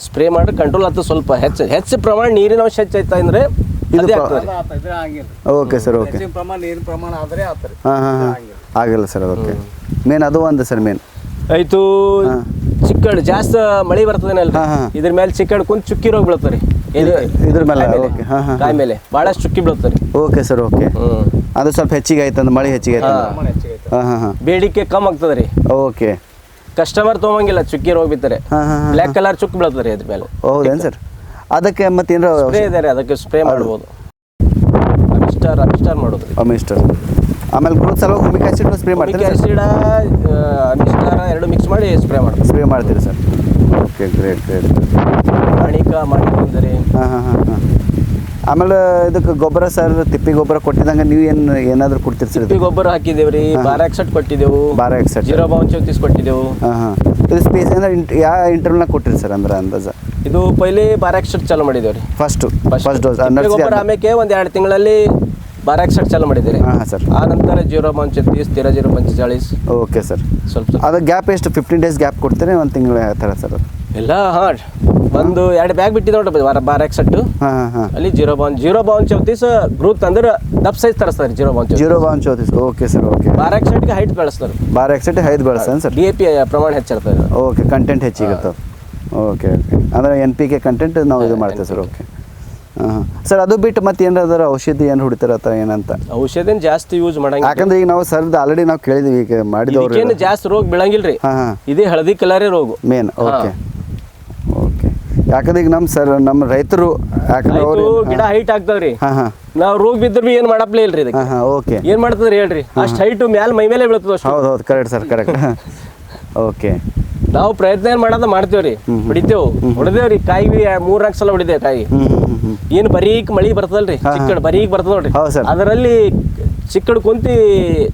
ಸ್ಪ್ರೇ ಮಾಡಿ ಕಂಟ್ರೋಲ್ ಆಗ್ತದೆ ಸ್ವಲ್ಪ. ಹೆಚ್ಚು ಹೆಚ್ಚು ಪ್ರಮಾಣ ನೀರಿನ ಅಂಶ ಹೆಚ್ಚಾಯ್ತಾ ಅಂದ್ರೆ ಇದು ಅದೇ ಪ್ರ- ಆಗ್ತದೆ ಓಕೆ ಸರ್ ಓಕೆ. ಹೆಚ್ಚಿನ ಪ್ರಮಾಣ ನೀರಿನ ಪ್ರಮಾಣ ಆದರೆ ಆತರಿ ಹಾಂ ಹಾಂ ಹಾಂ. ಆಗಿಲ್ಲ ಸರ್ ಅದಕ್ಕೆ. ಮೇನ್ ಅದು ಒಂದು ಸರ್ ಮೇನ್ ಆಯ್ತು ಚಿಕ್ಕಡ್ ಜಾಸ್ತಿ ಮಳೆ ಹಾ. ಇದ್ರ ಮೇಲೆ ಚಿಕ್ಕಡ್ ಕುಂತ ಚುಕ್ಕಿ ರೋಗ ಬೀಳ್ತಾರೆ ಇದ್ರ ಮೇಲೆ ಓಕೆ. ಹಾಂ ಹಾಂ ಕಾಯಿ ಮೇಲೆ. ಭಾಳಷ್ಟು ಚುಕ್ಕಿ ಬೀಳ್ತಾರೆ ಓಕೆ ಸರ್ ಓಕೆ. ಅದು ಸ್ವಲ್ಪ ಹೆಚ್ಚಿಗೆ ಆಯ್ತು ಅಂದ್ರೆ ಮಳೆ ಹೆಚ್ಚಿಗೆ ಆಯ್ತು ಹಾಂ. ಹಾಂ ಹಾಂ ಬೇಡಿಕೆ ಕಮ್ಮಿ ಆಗ್ತದೆ ರೀ. ಓಕೆ. ಕಸ್ಟಮರ್ ತೊಗೊಂಗಿಲ್ಲ ಚುಕ್ಕಿ ರೋಗ ಬಿತ್ತಾರೆ ಬ್ಲ್ಯಾಕ್ ಕಲರ್ ಚುಕ್ಕಿ ಬೀಳ್ತಾರೆ ಇದ್ರ ಮೇಲೆ. ಹೌದೇನು ಸರ್? ಅದಕ್ಕೆ ಮತ್ತೆ ಏನರ ಸ್ಪ್ರೇ ಇದೆ ಅದಕ್ಕೆ ಸ್ಪ್ರೇ ಮಾಡ್ಬೋದು. ಅಮಿಸ್ಟರ್ ಅಮಿಸ್ಟರ್ ಮಾಡೋದು ಮಿಸ್ಟರ್ ಆಮೇಲೆ ಗ್ರೋತ್ ಸಲ ಹುಮಿಕ್ ಆಸಿಡ್ ಸ್ಪ್ರೇ ಮಾಡ್ತೀರಿ ಆ್ಯಸಿಡ ಆಸಿಡ್ ಅಮಿಸ್ಟಾರ ಎರಡು ಮಿಕ್ಸ್ ಮಾಡಿ ಸ್ಪ್ರೇ ಮಾಡ್ತೀವಿ. ಸ್ಪ್ರೇ ಮಾಡ್ತೀರಿ ಸರ್? ಓಕೆ ಗ್ರೇಟ್ ಗ್ರೇಟ್ ಮಾಣಿಕ ಮಾಡಿ ಬಂದರೆ ಹಾಂ ಹಾಂ ಹಾಂ ಹಾಂ. ಆಮೇಲೆ ಇದಕ್ಕೆ ಗೊಬ್ಬರ ಸರ್ ತಿಪ್ಪಿ ಗೊಬ್ಬರ ಕೊಟ್ಟಿದಂಗೆ ನೀವು ಏನು ಏನಾದರೂ ಕೊಡ್ತೀರಿ ಸರ್ ತಿಪ್ಪಿ ಗೊಬ್ಬರ ಹಾಕಿದ್ದೇವೆ ರೀ ಬಾರ ಎಕ್ಸೆಟ್ ಕೊಟ್ಟಿದ್ದೆವು. ಬಾರ ಎಕ್ಸೆಟ್ ಜೀರೋ ಬೌನ್ ಚೌತೀಸ್ ಕೊಟ್ಟಿದ್ದೆವು. ಹಾಂ ಹಾಂ. ಇದು ಸ್ಪೇಸ್ ಅಂದ್ರೆ ಇಂಟ್ ಯಾವ ಇಂಟರ್ವ್ಯೂನಾಗ ಕೊಟ್ಟಿರಿ ಸರ್ ಅಂದ್ರೆ ಅಂದಾಜ? ಇದು ಪೈಲಿ ಬಾರ ಎಕ್ಸೆಟ್ ಚಾಲು ಮಾಡಿದ್ದೇವೆ ರೀ ಫಸ್ಟು ಫಸ್ಟ್ ಡೋಸ್ ಗೊಬ್ಬರ ಆಮೇಲೆ ಒಂದು ಎರಡು ತಿಂಗಳಲ್ಲಿ ಬಾರಾಕ್ಸಟ್ ಚಾಲು ಮಾಡಿದ್ದೀರಿ. ಹಾಂ ಸರ್. ಆ ನಂತರ ಜೀರೋ ಚೌತೀಸ್ ತೀರಾ ಜೀರೋ ಪಂಚಚಾಳೀಸ್ ಓಕೆ ಸರ್. ಸ್ವಲ್ಪ ಸ್ವಲ್ಪ. ಅದು ಗ್ಯಾಪ್ ಎಷ್ಟು? ಫಿಫ್ಟೀನ್ ಡೇಸ್ ಗ್ಯಾಪ್ ಕೊಡ್ತೀರಿ? ಒಂದು ತಿಂಗಳ ಥರ ಸರ್ ಅದು. ಎಲ್ಲ ಹಾಂ ಒಂದು ಎರಡು ಬ್ಯಾಗ್ ಬಿಟ್ಟಿದ್ದು ನೋಡಿ ಬಾರ ಬಾರಾಕ್ಸಟ್ಟು ಹಾಂ ಹಾಂ ಹಾಂ. ಅಲ್ಲಿ ಜೀರೋ ಬೌನ್ ಜೀರೋ ಬೌನ್ ಚೌತೀಸ್ ಗ್ರೂತ್ ಅಂದ್ರೆ ದಪ್ ಸೈಜ್ ತರಿಸ್ತಾರೆ ಜೀರೋ ಬೌನ್ ಚೌತೀಸ್ ಜೀರೋ ಬಾನ್ ಚೌತೀಸ್ ಓಕೆ ಸರ್ ಓಕೆ. ಬಾರಾಕ್ಸಟ್ಗೆ ಹೈಟ್ ಬೆಳೆಸ್ತಾರೆ. ಬಾರ ಎಕ್ಸೆಟ್ ಹೈಟ್ ಬೆಳೆಸ್ತಾನೆ ಸರ್? ಡಿ ಎ ಪಿ ಪ್ರಮಾಣ ಹೆಚ್ಚಿರ್ತದೆ. ಓಕೆ ಕಂಟೆಂಟ್ ಹೆಚ್ಚಿಗಿರ್ತದೆ ಓಕೆ ಓಕೆ. ಅಂದರೆ ಎನ್ ಪಿ ಕೆ ಕಂಟೆಂಟ್ ನಾವು ಇದು ಮಾಡ್ತೇವೆ ಸರ್. ಓಕೆ. ಸರ್ ಅದು ಬಿಟ್ಟು ಮತ್ತೆ ಏನಾರ ಔಷಧಿ ಏನು ಹೊಡಿತಾರ ಅಥವಾ ಏನಂತ? ಔಷಧಿನ ಜಾಸ್ತಿ ಯೂಸ್ ಮಾಡಂಗಿಲ್ಲ. ಯಾಕಂದ್ರೆ ಈಗ ನಾವು ಸರ್ ಆಲ್ರೆಡಿ ನಾವು ಕೇಳಿದ್ವಿ ಈಗ ಮಾಡಿದವ್ರು ಏನು ಜಾಸ್ತಿ ರೋಗ ಬೀಳಂಗಿಲ್ರಿ. ಇದೇ ಹಳದಿ ಕಲರೇ ರೋಗ. ಮೇನ್ ಓಕೆ ಓಕೆ ಯಾಕಂದ್ರೆ ಈಗ ನಮ್ಮ ಸರ್ ನಮ್ಮ ರೈತರು ಯಾಕಂದ್ರೆ ಅವರು ಗಿಡ ಹೈಟ್ ಆಗ್ತಾವ್ರಿ. ನಾವು ರೋಗ ಬಿದ್ದರೂ ಬಿ ಏನ್ ಮಾಡಪ್ಲೇ ಇಲ್ರಿ ಇದಕ್ಕೆ? ಓಕೆ ಏನು ಮಾಡ್ತದ್ರಿ ಹೇಳ್ರಿ? ಅಷ್ಟು ಹೈಟ್ ಮ್ಯಾಲ ಮೈ ಮೇಲೆ ಬೀಳ್ತದ ಅಷ್ಟು ಹೌದು ಹೌದು ಕರೆಕ್ಟ್ ಸರ್ ಕರೆಕ್ಟ್ ಓಕೆ ನಾವು ಪ್ರಯತ್ನ ಏನ್ ಮಾಡೋದ ಮಾಡ್ತೇವ್ರಿ. ಹೊಡಿತೇವ್. ಹೊಡೆದೇವ್ರಿ ಕಾಯಿ ಮೂರ್ ನಾಲ್ಕು ಸಲ ಹೊಡಿದೇವ್ ಕಾಯಿ. ಏನು ಬರೀಕ್ ಮಳಿ ಬರ್ತದಲ್ರಿ ಚಿಕ್ಕಡ ಬರೀಕ್ ಬರ್ತದ ನೋಡ್ರಿ. ಅದರಲ್ಲಿ ಚಿಕ್ಕಡ್ ಕುಂತಿ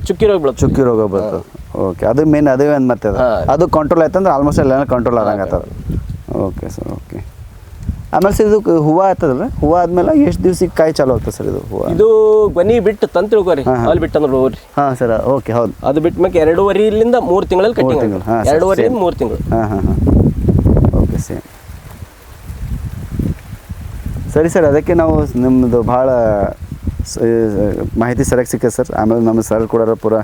ಚುಕ್ಕಿ ರೋಗ ಬಿಡ ಚುಕ್ಕಿ ರೋಗ ಬರ್ತದೆ ಓಕೆ ಅದು ಮೇನ್ ಅದೇ ಒಂದು ಮತ್ತೆ ಅದು. ಅದು ಕಂಟ್ರೋಲ್ ಆಯ್ತಂದ್ರೆ ಆಲ್ಮೋಸ್ಟ್ ಎಲ್ಲ ಕಂಟ್ರೋಲ್ ಆದಂಗೆ ಆಗ್ತದೆ ಓಕೆ ಸರ್ ಓಕೆ. ಆಮೇಲೆ ಸರ್ ಇದು ಹೂವು ಆಗ್ತದಲ್ಲ ಹೂವು ಆದ್ಮೇಲೆ ಎಷ್ಟು ದಿವ್ಸಕ್ಕೆ ಕಾಯಿ ಚಾಲು ಆಗ್ತದೆ ಸರ್ ಇದು ಹೂವು? ಇದು ಗೊನಿ ಬಿಟ್ಟು ತಂತ್ರಿ ತಿಳ್ಕೊರಿ. ಅಲ್ಲಿ ಬಿಟ್ಟು ಅಂದ್ರೆ ಹೋಗ್ರಿ ಹಾಂ ಸರ್ ಓಕೆ ಹೌದು. ಅದು ಬಿಟ್ಟ ಮ್ಯಾಕೆ ಎರಡೂವರೆಲಿಂದ ಮೂರು ತಿಂಗಳಲ್ಲಿ ಕಟ್ಟಿಂಗ್ same. ಮೂರು ತಿಂಗಳು. ಹಾಂ ಹಾಂ ಹಾಂ. Okay same. ಸರಿ ಸರ್ ಅದಕ್ಕೆ ನಾವು ನಿಮ್ಮದು ಭಾಳ ಮಾಹಿತಿ ಸರಿಯಾಗಿ ಸಿಕ್ಕದೆ ಸರ್. ಆಮೇಲೆ ನಮ್ಮ ಸರ್ ಕೂಡ ಪೂರ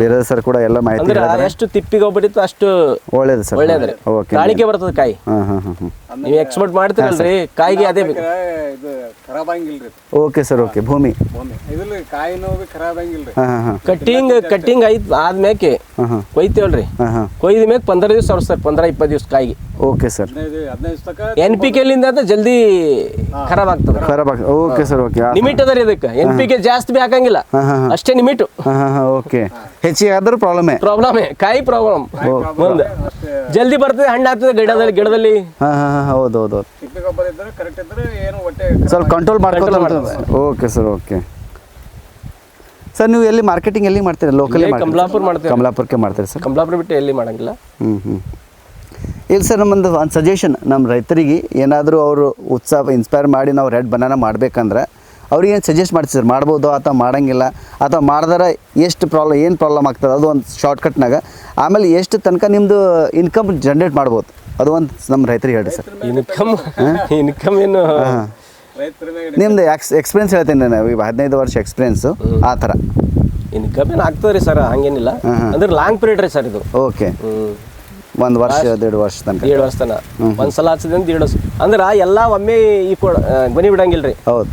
ಬೇರೆ ಸರ್ ಕೂಡ ಎಲ್ಲ ಮಾಹಿತಿ ಅಷ್ಟು ತಿಪ್ಪಿಗೆ ಎಷ್ಟು ತಿಪ್ಪಿಗೆ ಗೊಬ್ಬರ ಅಷ್ಟು ಒಳ್ಳೇದು ಸರ್ ಒಳ್ಳೇದ್ರಿ ಓಕೆ ತಾಳಿಕೆ ಬರ್ತದೆ ಕಾಯಿ. ಹಾಂ ಹಾಂ ಹಾಂ ಹಾಂ. ನೀವು ಎಕ್ಸ್ಪೋರ್ಟ್ ಮಾಡ್ತೀರಲ್ರಿ ಕಾಯಿಗೆ ಅದೇ ಖರಾಬ್ ಆಗಿಲ್ರಿ ಓಕೆ ಸರ್ ಓಕೆ. ಭೂಮಿ. ಇದ್ರಲ್ಲಿ ಕಾಯಿನೂ ಖರಾಬ್ ಆಗಿಲ್ರಿ ಹಾಂ ಹಾಂ ಹಾಂ. ಕಟ್ಟಿಂಗ್ ಕಟ್ಟಿಂಗ್ ಆಯ್ತು ಆದ್ಮೇಕೆ ಹಾಂ ಹಾಂ. ಕೊಯ್ತೇವಲ್ರಿ. ಕೊಯ್ದ ಮೇಲೆ ಪಂದ್ರ ದಿವಸ ಸರ್ ಪಂದ್ರ ಇಪ್ಪತ್ತು ದಿವಸ ಕಾಯಿಗೆ. Okay sir. ಎನ್ ಪಿ ಕೆಲಿಂದ ಜಲ್ದಿ ಖರಾಬ್ ಆಗ್ತದೆ. ಖರಾಬ್ ಆಗ ಓಕೆ ಸರ್ ಓಕೆ. ಲಿಮಿಟ್ ನಿಮಿಟ್ ಅದ ರೀ ಅದಕ್ಕೆ. ಎನ್ ಪಿ ಕೆ ಜಾಸ್ತಿ ಬಿ ಹಾಕಂಗಿಲ್ಲ ಅಷ್ಟೇ ಲಿಮಿಟ್ ಹಾಂ ಹಾಂ ಹಾಂ ಓಕೆ. ಹೆಚ್ಚಿಗೆ ಆದ್ರೂ ಪ್ರಾಬ್ಲಮ್ ಪ್ರಾಬ್ಲಮ್ ಕಾಯಿ ಪ್ರಾಬ್ಲಮ್ ಒಂದು ಜಲ್ದಿ ಬರ್ತದೆ ಹಣ್ಣು ಆಗ್ತದೆ ಗಿಡದಲ್ಲಿ ಗಿಡದಲ್ಲಿ. ಹಾಂ ಹಾಂ ಹಾಂ ಹೌದು ಹೌದು ಸ್ವಲ್ಪ ಕಂಟ್ರೋಲ್ ಮಾಡ್ಕೊತ ಓಕೆ ಸರ್ ಓಕೆ. ಸರ್ ನೀವು ಎಲ್ಲಿ ಮಾರ್ಕೆಟಿಂಗ್ ಎಲ್ಲಿ ಮಾಡ್ತೀರಾ? ಲೋಕಲ್ ಕಮಲಾಪುರ ಮಾಡ್ತೀರಾ ಕಮಲಾಪುರಕ್ಕೆ ಮಾಡ್ತೀರಿ ಸರ್ ಕಮಲಾಪುರ ಬಿಟ್ಟು ಎಲ್ಲಿ ಮಾಡಂಗಿಲ್ಲ. ಹ್ಞೂ ಹ್ಞೂ ಇಲ್ಲ ಸರ್ ನಮ್ಮೊಂದು ಒಂದು ಸಜೆಷನ್ ನಮ್ಮ ರೈತರಿಗೆ ಏನಾದರೂ ಅವರು ಉತ್ಸಾಹ ಇನ್ಸ್ಪೈರ್ ಮಾಡಿ ನಾವು ರೆಡ್ ಬನಾನ ಮಾಡ್ಬೇಕಂದ್ರೆ ಅವ್ರಿಗೆ ಏನು ಸಜೆಸ್ಟ್ ಮಾಡ್ತೀವಿ ಸರ್? ಮಾಡ್ಬೋದು ಅಥವಾ ಮಾಡೋಂಗಿಲ್ಲ. ಅಥವಾ ಮಾಡಿದ್ರೆ ಎಷ್ಟು ಪ್ರಾಬ್ಲಮ್ ಏನು ಪ್ರಾಬ್ಲಮ್ ಆಗ್ತದೆ? ಅದು ಒಂದು ಶಾರ್ಟ್ಕಟ್ನಾಗ ಆಮೇಲೆ ಎಷ್ಟು ತನಕ ನಿಮ್ಮದು ಇನ್ಕಮ್ ಜನ್ರೇಟ್ ಮಾಡ್ಬೋದು? ಅದು ಒಂದು ನಮ್ಮ ರೈತರಿಗೆ ಹೇಳಿ ಸರ್. ಇನ್ಕಮ್ ಇನ್ಕಮ್ ಏನು? ನಿಮ್ದು ಎಕ್ಸ್ ಎಕ್ಸ್ಪೀರಿಯನ್ಸ್ ಹೇಳ್ತೀನಿ ನಾನು ಈಗ ಹದಿನೈದು ವರ್ಷ ಎಕ್ಸ್ಪೀರಿಯನ್ಸು ಆ ಥರ. ಇನ್ಕಮ್ ಏನು ಆಗ್ತದೆ ರೀ ಸರ್? ಹಂಗೇನಿಲ್ಲ. ಅಂದ್ರೆ ಲಾಂಗ್ ಪೀರಿಯಡ್ ರೀ ಸರ್ ಇದು. ಓಕೆ ಒಂದು ವರ್ಷ ಎರಡು ವರ್ಷ ತನಕ. ಏಳು ವರ್ಷ ಒಂದು ಸಲ ಹಚ್ಚದಿಂದ ಎರಡು ವರ್ಷ. ಅಂದ್ರೆ ಎಲ್ಲ ಒಮ್ಮೆ ಈ ಕೊಡ ಬನಿ ಬಿಡಂಗಿಲ್ರಿ. ಹೌದು.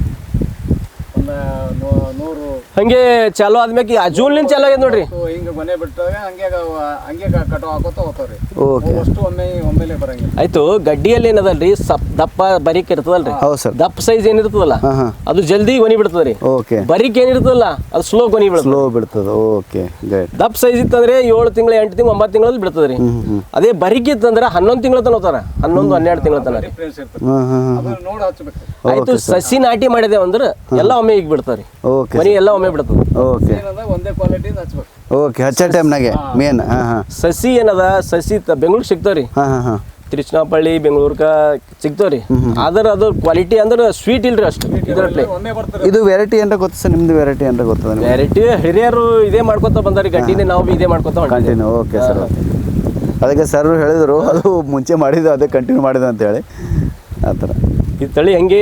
ಒಂದು ನೂರು. ಹಂಗೆ ಚಾಲೋ ಆದ್ಮೇಲೆ ಆ ಜೂನ್ಲಿಂದ ಚಾಲು ಆಗ್ಯದ ನೋಡ್ರಿ. ಹಿಂಗೆ ಮನೆ ಬಿಟ್ಟಾಗ ಹಂಗೆ ಹಂಗೆ ಕಟಾವ್ ಹಾಕೋತ ಹೋಗ್ತಾವ್ರಿ. ಓಕೆ. ಅಷ್ಟು ಒಮ್ಮೆ ಒಮ್ಮೆಲೆ ಬರಂಗಿಲ್ಲ. ಆಯ್ತು ಗಡ್ಡಿಯಲ್ಲಿ ಏನದಲ್ರಿ? ಸಪ್ ದಪ್ಪ ಬರೀಕ್ ಇರ್ತದಲ್ರಿ? ಹೌದು ಸರ್. ದಪ್ಪ ಸೈಜ್ ಏನಿರ್ತದಲ್ಲ ಹಾಂ ಹಾಂ. ಅದು ಜಲ್ದಿ ಗೊನಿ ಬಿಡ್ತದ್ರಿ. ಓಕೆ. ಬರೀಕ್ ಏನಿರ್ತದಲ್ಲ ಅದು ಸ್ಲೋ ಗೊನಿ ಬಿಡ್ತದೆ. ಸ್ಲೋ ಬಿಡ್ತದೆ. ಓಕೆ ಗ್ರೇಟ್ ದಪ್ಪ ಸೈಜ್ ಇತ್ತಂದ್ರೆ ಏಳು ತಿಂಗಳು ಎಂಟು ತಿಂಗಳು ಒಂಬತ್ತು ತಿಂಗಳಲ್ಲಿ ಬಿಡ್ತದ್ರಿ. ಅದೇ ಬರೀಕ್ ಇತ್ತಂದ್ರೆ ಹನ್ನೊಂದು ತಿಂಗಳ ತನ ಹೋತಾರ ಹನ್ನೊಂದು ಹನ್ನೆರಡು ತಿಂಗಳ ತನ ರೀ ಹಾಂ ಹಾಂ ಹಾಂ ಅದು ನೋಡಿ ಹಚ್ಬೇಕು. ಆಯ್ತು ಸಸಿ ನಾಟಿ ಮಾಡಿದೆ ಅಂದ್ರೆ ಎಲ್ಲ ಒಮ್ಮೆ ಈಗ ಬಿಡ್ತಾರೆ ಓಕೆ ಮನಿ ಎಲ್ಲ ಒಮ್ಮೆ ಬಿಡ್ತದೆ. ಓಕೆ. ಏನಂದ್ರೆ ಒಂದೇ ಕ್ವಾಲಿಟಿ ಹಚ್ಬೇಕು. ಓಕೆ ಹಚ್ಚ ಟೈಮ್ನಾಗೆ ಮೇನ್ ಹಾಂ ಹಾಂ. ಸಸಿ ಏನದ ಸಸಿ ಬೆಂಗಳೂರು ಸಿಗ್ತಾವ್ರಿ. ಹಾಂ ಹಾಂ ಹಾಂ. ತಿರುಚನಾಪಳ್ಳಿ ಬೆಂಗಳೂರ್ಕ ಸಿಗ್ತಾವ್ರಿ. ಅದರ ಅದು ಕ್ವಾಲಿಟಿ ಅಂದ್ರೆ ಸ್ವೀಟ್ ಇಲ್ರಿ ಅಷ್ಟು ಇದರಲ್ಲಿ ಇದು ವೆರೈಟಿ ಅಂತ ಗೊತ್ತ ಸರ್ ನಿಮ್ದು ವೆರೈಟಿ ಅಂದ್ರೆ ಗೊತ್ತದ ವೆರೈಟಿ ಹಿರಿಯರು ಇದೇ ಮಾಡ್ಕೊತ ಬಂದಾರಿ ಗಟ್ಟಿನೇ ನಾವು ಬಿ ಇದೇ ಮಾಡ್ಕೊತ. ಕಂಟಿನ್ಯೂ ಓಕೆ ಸರ್ ಅದಕ್ಕೆ ಸರ್ ಹೇಳಿದ್ರು ಅದು ಮುಂಚೆ ಮಾಡಿದ್ದು ಅದೇ ಕಂಟಿನ್ಯೂ ಮಾಡಿದ್ದು ಅಂತೇಳಿ. ಆ ಥರ. ಈ ತಳಿ ಹೆಂಗೆ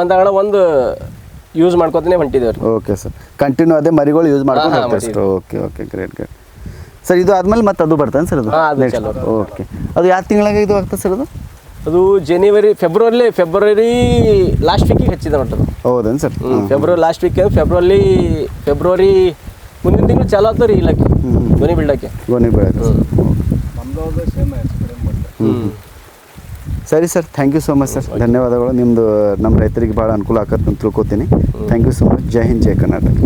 ಒಂದಾಗಣ ಒಂದು ಯೂಸ್ ಮಾಡ್ಕೊತಾನೆ ಹೊಂಟಿದ್ದೀವಿ ಓಕೆ ಸರ್ ಕಂಟಿನ್ಯೂ ಅದೇ ಮರಿಗಳು ಯೂಸ್ ಮಾಡ್ಕೊಂಡು ಹೋಗ್ತಾರೆ sir okay okay great great sir ಇದು ಆದ್ಮೇಲೆ ಮತ್ತೆ ಅದು ಬರ್ತಾನೆ ಸರ್ ಅದು? ಹಾ, ಅದು ಚಲೋ ಓಕೆ ಅದು ಯಾವ ತಿಂಗಳಾಗ ಇದು ಆಗ್ತದೆ ಸರ್ ಅದು? ಅದು ಜನವರಿ ಫೆಬ್ರವರಿ ಫೆಬ್ರವರಿ ಲಾಸ್ಟ್ ವೀಕಿಗೆ ಹಚ್ಚಿದೆ ನೋಡ್ರಿ ಹೌದೇನು sir February last week February February ಮುಂದಿನ ತಿಂಗಳು ಚಾಲು ಆಗ್ತಾವ್ರಿ ಇಲ್ಲಕ್ಕೆ. ಗೋನಿ ಬಿಡಕ್ಕೆ ಗೋನಿ ಬಿಡಕ್ಕೆ ಹ್ಞೂ ನಮ್ದು ಸೇಮ್ ಎಕ್ಸ್ಪೀರಿಯನ್ಸ್ ಮಾಡ್ತಾರೆ ಹ್ಮ್. ಸರಿ sir thank you so much sir ಧನ್ಯವಾದಗಳು. ನಿಮ್ಮದು ನಮ್ಮ ರೈತರಿಗೆ ಭಾಳ ಅನುಕೂಲ ಆಗತ್ತೆ ಅಂತ ತಿಳ್ಕೊತೀನಿ. Thank you so much Jai Hind Jai Karnataka.